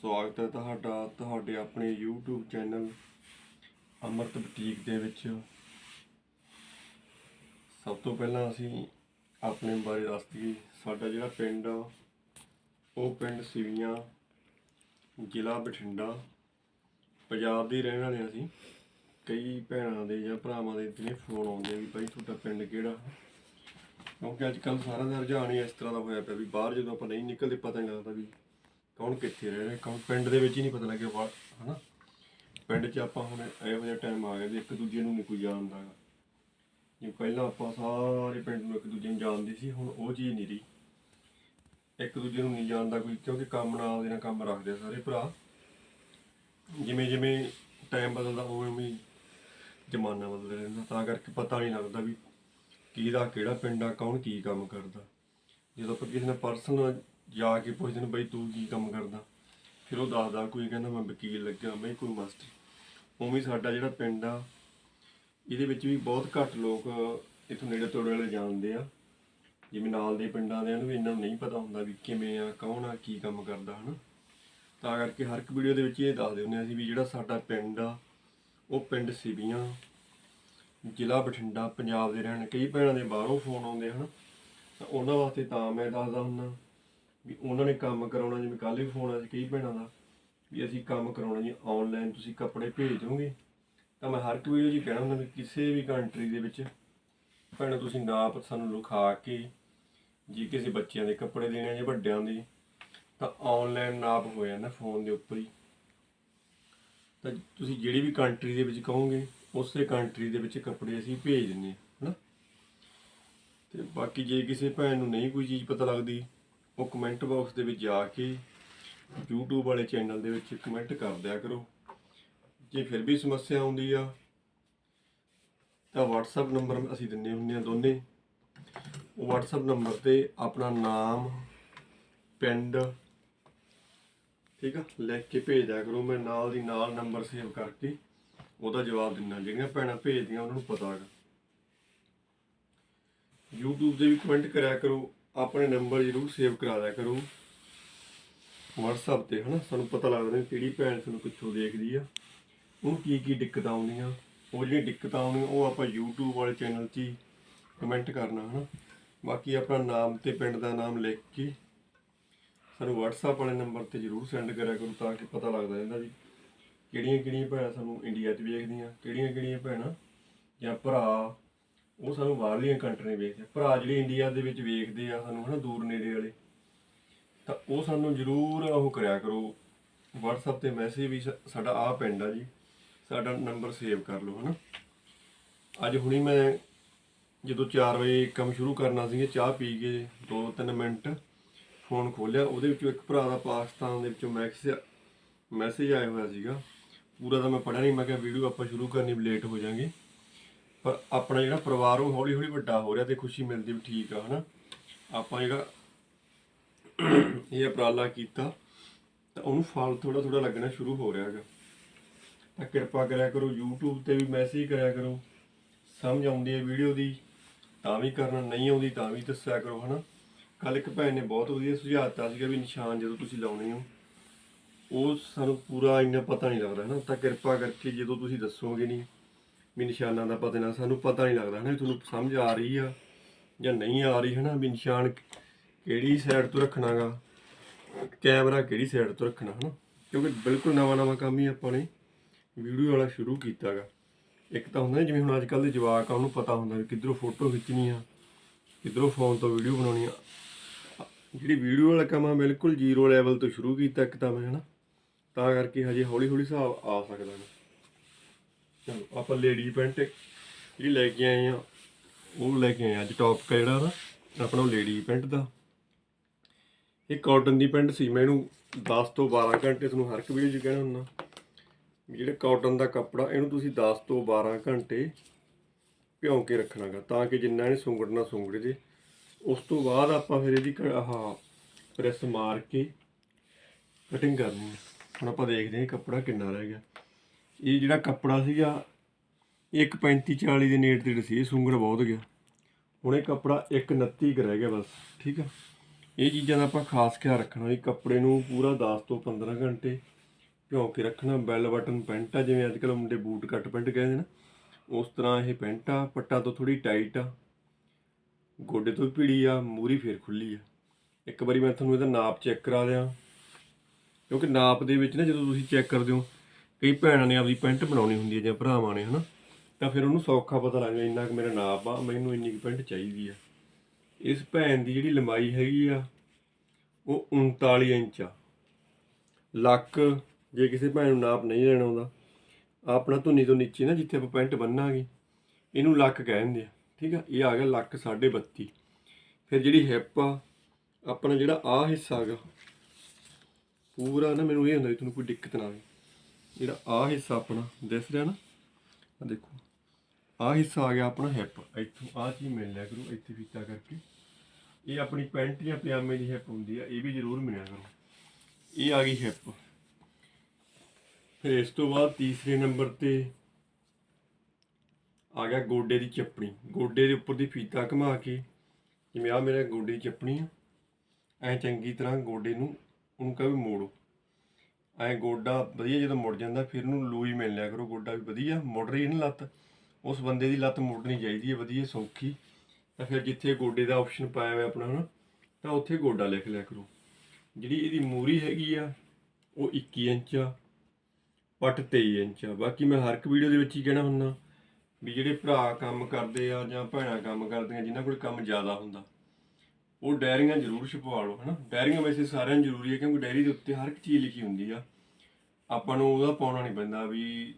ਸਵਾਗਤ ਹੈ ਤੁਹਾਡਾ, ਤੁਹਾਡੇ ਆਪਣੇ YouTube ਚੈਨਲ ਅਮਰਤ ਬੁਟੀਕ ਦੇ ਵਿੱਚ। ਸਭ ਤੋਂ ਪਹਿਲਾਂ ਅਸੀਂ ਆਪਣੇ ਬਾਰੇ ਦੱਸ ਦਈਏ, ਸਾਡਾ ਜਿਹੜਾ ਪਿੰਡ ਆ, ਉਹ ਪਿੰਡ ਸਿਵੀਆਂ, ਜ਼ਿਲ੍ਹਾ ਬਠਿੰਡਾ, ਪੰਜਾਬ ਦੇ ਰਹਿਣ ਵਾਲੇ ਹਾਂ ਅਸੀਂ। ਕਈ ਭੈਣਾਂ ਦੇ ਜਾਂ ਭਰਾਵਾਂ ਦੇ ਜਿਹੜੇ ਫੋਨ ਆਉਂਦੇ ਆ ਵੀ ਭਾਈ ਤੁਹਾਡਾ ਪਿੰਡ ਕਿਹੜਾ? ਕਿਉਂਕਿ ਅੱਜ ਕੱਲ੍ਹ ਸਾਰਾ ਦਾ ਰੁਝਾਨ ਹੀ ਇਸ ਤਰ੍ਹਾਂ ਦਾ ਹੋਇਆ ਪਿਆ ਵੀ ਬਾਹਰ ਜਦੋਂ ਆਪਾਂ ਨਹੀਂ ਨਿਕਲਦੇ, ਪਤਾ ਨਹੀਂ ਲੱਗਦਾ ਵੀ ਕੌਣ ਕਿੱਥੇ ਰਹਿ ਰਿਹਾ? ਕੌਣ ਪਿੰਡ ਦੇ ਵਿੱਚ ਹੀ ਨਹੀਂ ਪਤਾ ਲੱਗਿਆ ਵਾ ਹਨਾ? ਪਿੰਡ 'ਚ ਆਪਾਂ ਹੁਣ ਇਹੋ ਜਿਹਾ ਟਾਈਮ ਆ ਗਿਆ ਵੀ ਇੱਕ ਦੂਜੇ ਨੂੰ ਨਹੀਂ ਕੋਈ ਜਾਣਦਾ ਗਾ। ਜੇ ਪਹਿਲਾਂ ਆਪਾਂ ਸਾਰੇ ਪਿੰਡ ਨੂੰ ਇੱਕ ਦੂਜੇ ਨੂੰ ਜਾਣਦੇ ਸੀ, ਹੁਣ ਉਹ ਚੀਜ਼ ਨਹੀਂ ਰਹੀ। ਇੱਕ ਦੂਜੇ ਨੂੰ ਨਹੀਂ ਜਾਣਦਾ ਕੋਈ, ਕਿਉਂਕਿ ਕੰਮ ਨਾਲ ਦੇ ਨਾਲ ਕੰਮ ਰੱਖਦੇ ਆ ਸਾਰੇ ਭਰਾ। ਜਿਵੇਂ ਜਿਵੇਂ ਟਾਈਮ ਬਦਲਦਾ, ਉਵੇਂ ਉਵੇਂ ਜ਼ਮਾਨਾ ਬਦਲਦਾ ਰਹਿੰਦਾ। ਤਾਂ ਕਰਕੇ ਪਤਾ ਨਹੀਂ ਲੱਗਦਾ ਵੀ ਕਿਹਦਾ ਕਿਹੜਾ ਪਿੰਡ ਆ, ਕੌਣ ਕੀ ਕੰਮ ਕਰਦਾ। ਜਦੋਂ ਆਪਾਂ ਕਿਸੇ ਨਾਲ ਪਰਸਨਲ ਜਾ ਕੇ ਪੁੱਛਦੇ ਨੇ, ਬਈ ਤੂੰ ਕੀ ਕੰਮ ਕਰਦਾ? ਫਿਰ ਉਹ ਦੱਸਦਾ, ਕੋਈ ਕਹਿੰਦਾ ਮੈਂ ਵਕੀਲ ਲੱਗਿਆ ਬਈ ਕੋਈ ਮਾਸਟਰ। ਉਵੇਂ ਸਾਡਾ ਜਿਹੜਾ ਪਿੰਡ ਆ, ਇਹਦੇ ਵਿੱਚ ਵੀ ਬਹੁਤ ਘੱਟ ਲੋਕ ਇਥੋਂ ਨੇੜੇ ਤੋੜੇ ਵਾਲੇ ਜਾਣਦੇ ਆ। ਜਿਵੇਂ ਨਾਲ ਦੇ ਪਿੰਡਾਂ ਦੇ ਨੂੰ ਵੀ ਇਹਨਾਂ ਨੂੰ ਨਹੀਂ ਪਤਾ ਹੁੰਦਾ ਵੀ ਕਿਵੇਂ ਆ, ਕੌਣ ਆ, ਕੀ ਕੰਮ ਕਰਦਾ, ਹਨਾ? ਤਾਂ ਕਰਕੇ ਹਰ ਇੱਕ ਵੀਡੀਓ ਦੇ ਵਿੱਚ ਇਹ ਦੱਸਦੇ ਹੁੰਦੇ ਆ ਅਸੀਂ ਵੀ ਜਿਹੜਾ ਸਾਡਾ ਪਿੰਡ ਆ, ਉਹ ਪਿੰਡ ਸਿਵੀਆਂ, ਜ਼ਿਲ੍ਹਾ ਬਠਿੰਡਾ, ਪੰਜਾਬ ਦੇ ਰਹਿਣ। ਕਈ ਭੈਣਾਂ ਦੇ ਬਾਹਰੋਂ ਫੋਨ ਆਉਂਦੇ ਹਨ? ਤਾਂ ਉਹਨਾਂ ਵਾਸਤੇ ਤਾਂ ਮੈਂ ਦੱਸਦਾ ਹੁੰਦਾ। ਵੀ ਉਹਨਾਂ ਨੇ ਕੰਮ ਕਰਾਉਣਾ, ਜਿਵੇਂ ਕੱਲ੍ਹ ਵੀ ਫੋਨ ਆਇਆ ਸੀ ਕਈ ਭੈਣਾਂ ਦਾ, ਵੀ ਅਸੀਂ ਕੰਮ ਕਰਾਉਣਾ ਜੀ ਆਨਲਾਈਨ ਤੁਸੀਂ ਕੱਪੜੇ ਭੇਜ ਦੋਗੇ ਤਾਂ ਮੈਂ ਹਰ ਇੱਕ ਵੀਡੀਓ 'ਚ ਕਹਿਣਾ ਹੁੰਦਾ ਵੀ ਕਿਸੇ ਵੀ ਕੰਟਰੀ ਦੇ ਵਿੱਚ ਭੈਣਾਂ ਤੁਸੀਂ ਨਾਪ ਸਾਨੂੰ ਲਿਖਾ ਕੇ, ਜੇ ਕਿਸੇ ਬੱਚਿਆਂ ਦੇ ਕੱਪੜੇ ਦੇਣੇ ਆ ਜਾਂ ਵੱਡਿਆਂ ਦੇ, ਤਾਂ ਆਨਲਾਈਨ ਨਾਪ ਹੋ ਜਾਂਦਾ ਫੋਨ ਦੇ ਉੱਪਰ ਹੀ। ਤਾਂ ਤੁਸੀਂ ਜਿਹੜੀ ਵੀ ਕੰਟਰੀ ਦੇ ਵਿੱਚ ਕਹੋਗੇ, ਉਸੇ ਕੰਟਰੀ ਦੇ ਵਿੱਚ ਕੱਪੜੇ ਅਸੀਂ ਭੇਜ ਦਿੰਦੇ ਹਾਂ, ਹਨਾ? ਤੇ ਬਾਕੀ ਜੇ ਕਿਸੇ ਭੈਣ ਨੂੰ ਨਹੀਂ ਕੋਈ ਚੀਜ਼ ਪਤਾ ਲੱਗਦੀ ਉਹ ਕਮੈਂਟ ਬਾਕਸ ਦੇ ਵਿੱਚ ਜਾ ਕੇ YouTube ਵਾਲੇ ਚੈਨਲ ਦੇ ਵਿੱਚ ਕਮੈਂਟ ਕਰ ਦਿਆ ਕਰੋ। ਜੇ ਫਿਰ ਵੀ ਸਮੱਸਿਆ ਆਉਂਦੀ ਆ, ਤਾਂ WhatsApp ਨੰਬਰ ਅਸੀਂ ਦਿੰਨੇ ਹੁੰਦੇ ਆ ਦੋਨੇ। ਉਹ WhatsApp ਨੰਬਰ ਤੇ ਆਪਣਾ ਨਾਮ, ਪਿੰਡ, ਠੀਕ ਆ, ਲਿਖ ਕੇ ਭੇਜ ਦਿਆ ਕਰੋ। ਮੈਂ ਨਾਲ ਦੀ ਨਾਲ ਨੰਬਰ ਸੇਵ ਕਰਕੇ ਉਹਦਾ ਜਵਾਬ ਦਿੰਦਾ ਜਿਹੜੀਆਂ ਭੈਣਾਂ ਭੇਜਦੀਆਂ, ਉਹਨਾਂ ਨੂੰ ਪਤਾ ਹੈਗਾ। YouTube ਤੇ ਵੀ ਕਮੈਂਟ ਕਰਿਆ ਕਰੋ। ਆਪਣੇ ਨੰਬਰ ਜ਼ਰੂਰ ਸੇਵ ਕਰਾ ਲਿਆ ਕਰੋ। WhatsApp ਤੇ, ਹਨਾ? ਸਾਨੂੰ ਪਤਾ ਲੱਗਦਾ ਵੀ ਕਿਹੜੀ ਭੈਣ ਸਾਨੂੰ ਕਿੱਥੋਂ ਦੇਖਦੀ ਆ। ਉਹਨੂੰ ਕੀ ਕੀ ਦਿੱਕਤਾਂ ਆਉਂਦੀਆਂ। ਉਹ ਜਿਹੜੀਆਂ ਦਿੱਕਤਾਂ ਆਉਂਦੀਆਂ, ਉਹ ਆਪਾਂ YouTube ਵਾਲੇ ਚੈਨਲ 'ਚ ਹੀ ਕਮੈਂਟ ਕਰਨਾ, ਹਨਾ? ਬਾਕੀ ਆਪਣਾ ਨਾਮ ਤੇ ਪਿੰਡ ਦਾ ਨਾਮ ਲਿਖ ਕੇ ਸਾਨੂੰ WhatsApp ਵਾਲੇ ਨੰਬਰ ਤੇ ਜ਼ਰੂਰ ਸੈਂਡ ਕਰਿਆ ਕਰੋ ਤਾਂ ਕਿ ਪਤਾ ਲੱਗਦਾ ਇਹਨਾਂ ਵੀ ਕਿਹੜੀਆਂ ਕਿਹੜੀਆਂ ਭੈਣਾਂ ਸਾਨੂੰ ਇੰਡੀਆ 'ਚ ਵੇਖਦੀਆਂ ਕਿਹੜੀਆਂ ਕਿਹੜੀਆਂ ਭੈਣਾਂ ਜਾਂ ਭਰਾ ਉਹ ਸਾਨੂੰ ਬਾਹਰਲੀਆਂ ਕੰਟਰੀਆਂ ਵੇਖਦੇ ਆ। ਭਰਾ ਜਿਹੜੇ ਇੰਡੀਆ ਦੇ ਵਿੱਚ ਵੇਖਦੇ ਆ, ਸਾਨੂੰ ਹਨਾ ਦੂਰ ਨੇੜੇ ਵਾਲੇ। ਤਾਂ ਉਹ ਸਾਨੂੰ ਜ਼ਰੂਰ ਉਹ ਕਰਿਆ ਕਰੋ। WhatsApp ਤੇ ਮੈਸੇਜ ਵੀ ਸਾ- ਸਾਡਾ ਆ ਪਿੰਡ ਆ ਜੀ। ਸਾਡਾ ਨੰਬਰ ਸੇਵ ਕਰ ਲਓ ਹਨਾ। ਅੱਜ ਹੁਣੀ ਮੈਂ ਜਦੋਂ 4 ਵਜੇ ਕੰਮ ਸ਼ੁਰੂ ਕਰਨਾ ਸੀ ਚਾਹ ਪੀ ਕੇ 2-3 ਮਿੰਟ ਫੋਨ ਖੋਲਿਆ ਉਹਦੇ ਵਿੱਚੋਂ ਇੱਕ ਭਰਾ ਦਾ ਪਾਕਿਸਤਾਨ ਦੇ ਵਿੱਚੋਂ ਮੈਸੇਜ ਮੈਸੇਜ ਆਇਆ ਹੋਇਆ ਸੀਗਾ। ਪੂਰਾ ਤਾਂ ਮੈਂ ਪੜ੍ਹਿਆ ਨਹੀਂ ਮੈਂ ਕਿਹਾ ਵੀਡੀਓ ਆਪਾਂ ਸ਼ੁਰੂ ਕਰਨੀ ਲੇਟ ਹੋ ਜਾਾਂਗੇ। ਪਰ ਆਪਣਾ ਜਿਹੜਾ ਪਰਿਵਾਰ ਉਹ ਹੌਲੀ ਹੌਲੀ ਵੱਡਾ ਹੋ ਰਿਹਾ ਤੇ ਖੁਸ਼ੀ ਮਿਲਦੀ ਵੀ ਠੀਕ ਆ, ਹਨਾ? ਆਪਾਂ ਜਿਹੜਾ ਇਹ ਉਪਰਾਲਾ ਕੀਤਾ, ਤਾਂ ਉਹਨੂੰ ਫਲ ਥੋੜਾ ਥੋੜਾ ਲੱਗਣਾ ਸ਼ੁਰੂ ਹੋ ਰਿਹਾ ਹੈਗਾ। ਤਾਂ ਕਿਰਪਾ ਕਰਿਆ ਕਰੋ, YouTube ਤੇ ਵੀ ਮੈਸੇਜ ਕਰਿਆ ਕਰੋ। ਸਮਝ ਆਉਂਦੀ ਹੈ ਵੀਡੀਓ ਦੀ, ਤਾਂ ਵੀ ਕਰਨਾ, ਨਹੀਂ ਆਉਂਦੀ ਤਾਂ ਵੀ ਦੱਸਿਆ ਕਰੋ, ਹਨਾ? ਕੱਲ ਇੱਕ ਭੈਣ ਨੇ ਬਹੁਤ ਵਧੀਆ ਸੁਝਾਅ ਦਿੱਤਾ ਸੀਗਾ ਵੀ ਨਿਸ਼ਾਨ ਜਦੋਂ ਤੁਸੀਂ ਲਾਉਣੇ ਹੋ, ਉਹ ਸਾਨੂੰ ਪੂਰਾ ਇੰਨਾ ਪਤਾ ਨਹੀਂ ਲੱਗਦਾ, ਹਨਾ? ਤਾਂ ਕਿਰਪਾ ਕਰਕੇ ਜਦੋਂ ਤੁਸੀਂ ਦੱਸੋਗੇ ਨਹੀਂ ਵੀ ਨਿਸ਼ਾਨਾਂ ਦਾ ਪਤਾ ਨਾ, ਸਾਨੂੰ ਪਤਾ ਨਹੀਂ ਲੱਗਦਾ ਹਨਾ ਵੀ ਤੁਹਾਨੂੰ ਸਮਝ ਆ ਰਹੀ ਆ ਜਾਂ ਨਹੀਂ ਆ ਰਹੀ ਹਨਾ ਵੀ ਨਿਸ਼ਾਨ ਕਿਹੜੀ ਸਾਈਡ ਤੋਂ ਰੱਖਣਾਗਾ ਕੈਮਰਾ ਕਿਹੜੀ ਸਾਈਡ ਤੋਂ ਰੱਖਣਾ ਹਨਾ। ਕਿਉਂਕਿ ਬਿਲਕੁਲ ਨਵਾਂ ਨਵਾਂ ਕੰਮ ਹੀ ਆਪਾਂ ਨੇ ਵੀਡੀਓ ਵਾਲਾ ਸ਼ੁਰੂ ਕੀਤਾਗਾ ਇੱਕ ਤਾਂ ਹੁੰਦਾ ਜਿਵੇਂ ਹੁਣ ਅੱਜ ਕੱਲ੍ਹ ਦੇ ਜਵਾਕ ਆ, ਉਹਨੂੰ ਪਤਾ ਹੁੰਦਾ ਵੀ ਕਿੱਧਰੋਂ ਫੋਟੋ ਖਿੱਚਣੀ ਆ, ਕਿੱਧਰੋਂ ਫੋਨ ਤੋਂ ਵੀਡੀਓ ਬਣਾਉਣੀ ਆ। ਜਿਹੜੀ ਵੀਡੀਓ ਵਾਲਾ ਕੰਮ ਆ, ਬਿਲਕੁਲ ਜ਼ੀਰੋ ਲੈਵਲ ਤੋਂ ਸ਼ੁਰੂ ਕੀਤਾ ਇੱਕ ਤਾਂ ਮੈਂ ਹਨਾ। ਤਾਂ ਕਰਕੇ ਹਜੇ ਹੌਲੀ ਹੌਲੀ ਹਿਸਾਬ ਆ ਸਕਦਾ ਨੇ ਚਲੋ, ਆਪਾਂ ਲੇਡੀ ਪੈਂਟ ਜਿਹੜੀ ਲੈ ਕੇ ਆਏ ਆ, ਉਹ ਲੈ ਕੇ ਆਏ ਆ ਅੱਜ ਟੌਪ ਜਿਹੜਾ ਨਾ, ਆਪਣਾ ਉਹ ਲੇਡੀ ਪੈਂਟ ਦਾ। ਇਹ ਕਾਟਨ ਦੀ ਪੈਂਟ ਸੀ, ਮੈਂ ਇਹਨੂੰ 10 ਤੋਂ 12 ਘੰਟੇ ਤੁਹਾਨੂੰ ਹਰ ਇੱਕ ਵੀਡੀਓ 'ਚ ਕਹਿਣਾ ਹੁੰਦਾ। ਜਿਹੜਾ ਜਿਹੜੇ ਕਾਟਨ ਦਾ ਕੱਪੜਾ, ਇਹਨੂੰ ਤੁਸੀਂ 10 ਤੋਂ 12 ਘੰਟੇ ਭਿਉਂ ਕੇ ਰੱਖਣਾਗਾ, ਤਾਂ ਕਿ ਜਿੰਨਾ ਇਹਨੇ ਸੁੰਗੜਨਾ ਸੁੰਗੜ ਜੇ। ਉਸ ਤੋਂ ਬਾਅਦ ਆਪਾਂ ਫਿਰ ਇਹਦੀ ਕ- ਆਹ ਪ੍ਰੈਸ ਮਾਰ ਕੇ ਕਟਿੰਗ ਕਰਨੀ ਹੈ ਹੁਣ ਆਪਾਂ ਦੇਖਦੇ ਹਾਂ ਕੱਪੜਾ ਕਿੰਨਾ ਰਹਿ ਗਿਆ। ਇਹ ਜਿਹੜਾ ਕੱਪੜਾ ਸੀਗਾ ਇੱਕ 35 40 ਦੇ ਨੇੜੇ ਤੇੜੇ ਸੀ, ਇਹ ਸੁੰਗੜ ਬਹੁਤ ਗਿਆ। ਹੁਣ ਇਹ ਕੱਪੜਾ 129 ਕੁ ਰਹਿ ਗਿਆ ਬਸ, ਠੀਕ ਆ? ਇਹ ਚੀਜ਼ਾਂ ਦਾ ਆਪਾਂ ਖਾਸ ਖਿਆਲ ਰੱਖਣਾ ਵੀ ਕੱਪੜੇ ਨੂੰ ਪੂਰਾ 10 ਤੋਂ 15 ਘੰਟੇ ਭਿਉਂ ਕੇ ਰੱਖਣਾ ਬੈਲ ਬਟਨ ਪੈਂਟ ਆ, ਜਿਵੇਂ ਅੱਜ ਕੱਲ੍ਹ ਮੁੰਡੇ ਬੂਟ ਕੱਟ ਪੈਂਟ ਕਹਿੰਦੇ ਨਾ। ਉਸ ਤਰ੍ਹਾਂ ਇਹ ਪੈਂਟ ਆ, ਪੱਟਾਂ ਤੋਂ ਥੋੜੀ ਟਾਈਟ ਆ, ਗੋਡੇ ਤੋਂ ਵੀ ਭੀੜੀ ਆ, ਮੂਰੀ ਫੇਰ ਖੁੱਲੀ ਆ। ਇੱਕ ਵਾਰੀ ਮੈਂ ਤੁਹਾਨੂੰ ਇਹਦਾ ਨਾਪ ਚੈੱਕ ਕਰਾ ਦਿਆਂ। ਕਿਉਂਕਿ ਨਾਪ ਦੇ ਵਿੱਚ ਨਾ ਜਦੋਂ ਤੁਸੀਂ ਚੈੱਕ ਕਰਦੇ ਹੋ ਕਈ ਭੈਣਾਂ ਨੇ ਆਪਦੀ ਪੈਂਟ ਬਣਾਉਣੀ ਹੁੰਦੀ ਹੈ ਜਾਂ ਭਰਾਵਾਂ ਨੇ, ਹਨਾ? ਤਾਂ ਫਿਰ ਉਹਨੂੰ ਸੌਖਾ ਪਤਾ ਲੱਗ ਜਾਂਦਾ, ਇੰਨਾ ਕੁ ਮੇਰਾ ਨਾਪ ਆ, ਮੈਨੂੰ ਇੰਨੀ ਕੁ ਪੈਂਟ ਚਾਹੀਦੀ ਆ। ਇਸ ਭੈਣ ਦੀ ਜਿਹੜੀ ਲੰਬਾਈ ਹੈਗੀ ਆ, ਉਹ 39 ਇੰਚ ਆ। ਲੱਕ ਜੇ ਕਿਸੇ ਭੈਣ ਨੂੰ ਨਾਪ ਨਹੀਂ ਲੈਣਾ ਆਉਂਦਾ, ਆਪਣਾ ਧੁੰਨੀ ਤੋਂ ਨੀਚੇ ਨਾ, ਜਿੱਥੇ ਆਪਾਂ ਪੈਂਟ ਬੰਨਾਂਗੇ, ਇਹਨੂੰ ਲੱਕ ਕਹਿੰਦੇ ਆ, ਠੀਕ ਆ? ਇਹ ਆ ਗਿਆ ਲੱਕ 32.5 ਫਿਰ ਜਿਹੜੀ ਹਿੱਪ ਆ, ਆਪਣਾ ਜਿਹੜਾ ਆ ਹਿੱਸਾ ਹੈਗਾ, ਪੂਰਾ ਨਾ ਮੈਨੂੰ ਇਹ ਹੁੰਦਾ ਵੀ ਤੁਹਾਨੂੰ ਕੋਈ ਦਿੱਕਤ ਨਾ ਆਵੇ। ਜਿਹੜਾ ਆ ਹਿੱਸਾ ਆਪਣਾ ਦਿਸ ਰਿਹਾ ਨਾ ਆ ਦੇਖੋ ਆ ਹਿੱਸਾ ਆ ਗਿਆ ਆਪਣਾ ਹਿੱਪ ਇੱਥੋਂ ਆ ਚੀਜ਼ ਮਿਲ ਲਿਆ ਕਰੋ, ਇੱਥੇ ਫੀਤਾ ਕਰਕੇ। ਇਹ ਆਪਣੀ ਪੈਂਟ ਜਾਂ ਪਜਾਮੇ ਦੀ ਹਿੱਪ ਹੁੰਦੀ ਆ, ਇਹ ਵੀ ਜ਼ਰੂਰ ਮਿਲਿਆ ਕਰੋ। ਇਹ ਆ ਗਈ ਹਿੱਪ ਫਿਰ ਇਸ ਤੋਂ ਬਾਅਦ ਤੀਸਰੇ ਨੰਬਰ ਤੇ ਆ ਗਿਆ ਗੋਡੇ ਦੀ ਚੱਪਣੀ। ਗੋਡੇ ਦੇ ਉੱਪਰ ਦੀ ਫੀਤਾ ਘੁਮਾ ਕੇ, ਜਿਵੇਂ ਆ ਮੇਰੇ ਗੋਡੇ ਦੀ ਚੱਪਣੀ ਆ, ਐ ਚੰਗੀ ਤਰ੍ਹਾਂ ਗੋਡੇ ਨੂੰ ਉਹਨੂੰ ਕਹੇ ਮੋੜੋ। ਐ ਗੋਡਾ ਵਧੀਆ ਜਦੋਂ ਮੁੜ ਜਾਂਦਾ, ਫਿਰ ਉਹਨੂੰ ਲੂਈ ਮਿਲ ਲਿਆ ਕਰੋ, ਗੋਡਾ ਵੀ ਵਧੀਆ ਮੁੜ ਰਹੀ ਹੈ ਨਾ ਲੱਤ। ਉਸ ਬੰਦੇ ਦੀ ਲੱਤ ਮੁੜਨੀ ਚਾਹੀਦੀ ਹੈ, ਵਧੀਆ, ਸੌਖੀ। ਤਾਂ ਫਿਰ ਜਿੱਥੇ ਗੋਡੇ ਦਾ ਆਪਸ਼ਨ ਪਾਇਆ ਹੋਇਆ ਆਪਣਾ ਹਨਾ, ਤਾਂ ਉੱਥੇ ਗੋਡਾ ਲਿਖ ਲਿਆ ਕਰੋ। ਜਿਹੜੀ ਇਹਦੀ ਮੂਰੀ ਹੈਗੀ ਆ, ਉਹ 21 ਇੰਚ ਆ, ਪੱਟ 23 ਇੰਚ ਆ। ਬਾਕੀ ਮੈਂ ਹਰ ਇੱਕ ਵੀਡੀਓ ਦੇ ਵਿੱਚ ਹੀ ਕਹਿਣਾ ਹੁੰਦਾ ਵੀ ਜਿਹੜੇ ਭਰਾ ਕੰਮ ਕਰਦੇ ਆ ਜਾਂ ਭੈਣਾਂ ਕੰਮ ਕਰਦੀਆਂ, ਜਿਨ੍ਹਾਂ ਕੋਲ ਕੰਮ ਜ਼ਿਆਦਾ ਹੁੰਦਾ ਉਹ ਡਾਇਰੀਆਂ ਜ਼ਰੂਰ ਛਪਵਾ ਲਓ, ਹਨਾ? ਡਾਇਰੀਆਂ ਵੈਸੇ ਸਾਰਿਆਂ ਨੂੰ ਜ਼ਰੂਰੀ ਹੈ ਕਿਉਂਕਿ ਡਾਇਰੀ ਦੇ ਉੱਤੇ ਹਰ ਇੱਕ ਚੀਜ਼ ਲਿਖੀ ਹੁੰਦੀ ਆ। ਆਪਾਂ ਨੂੰ ਉਹਦਾ ਪਾਉਣਾ ਨਹੀਂ ਪੈਂਦਾ ਵੀ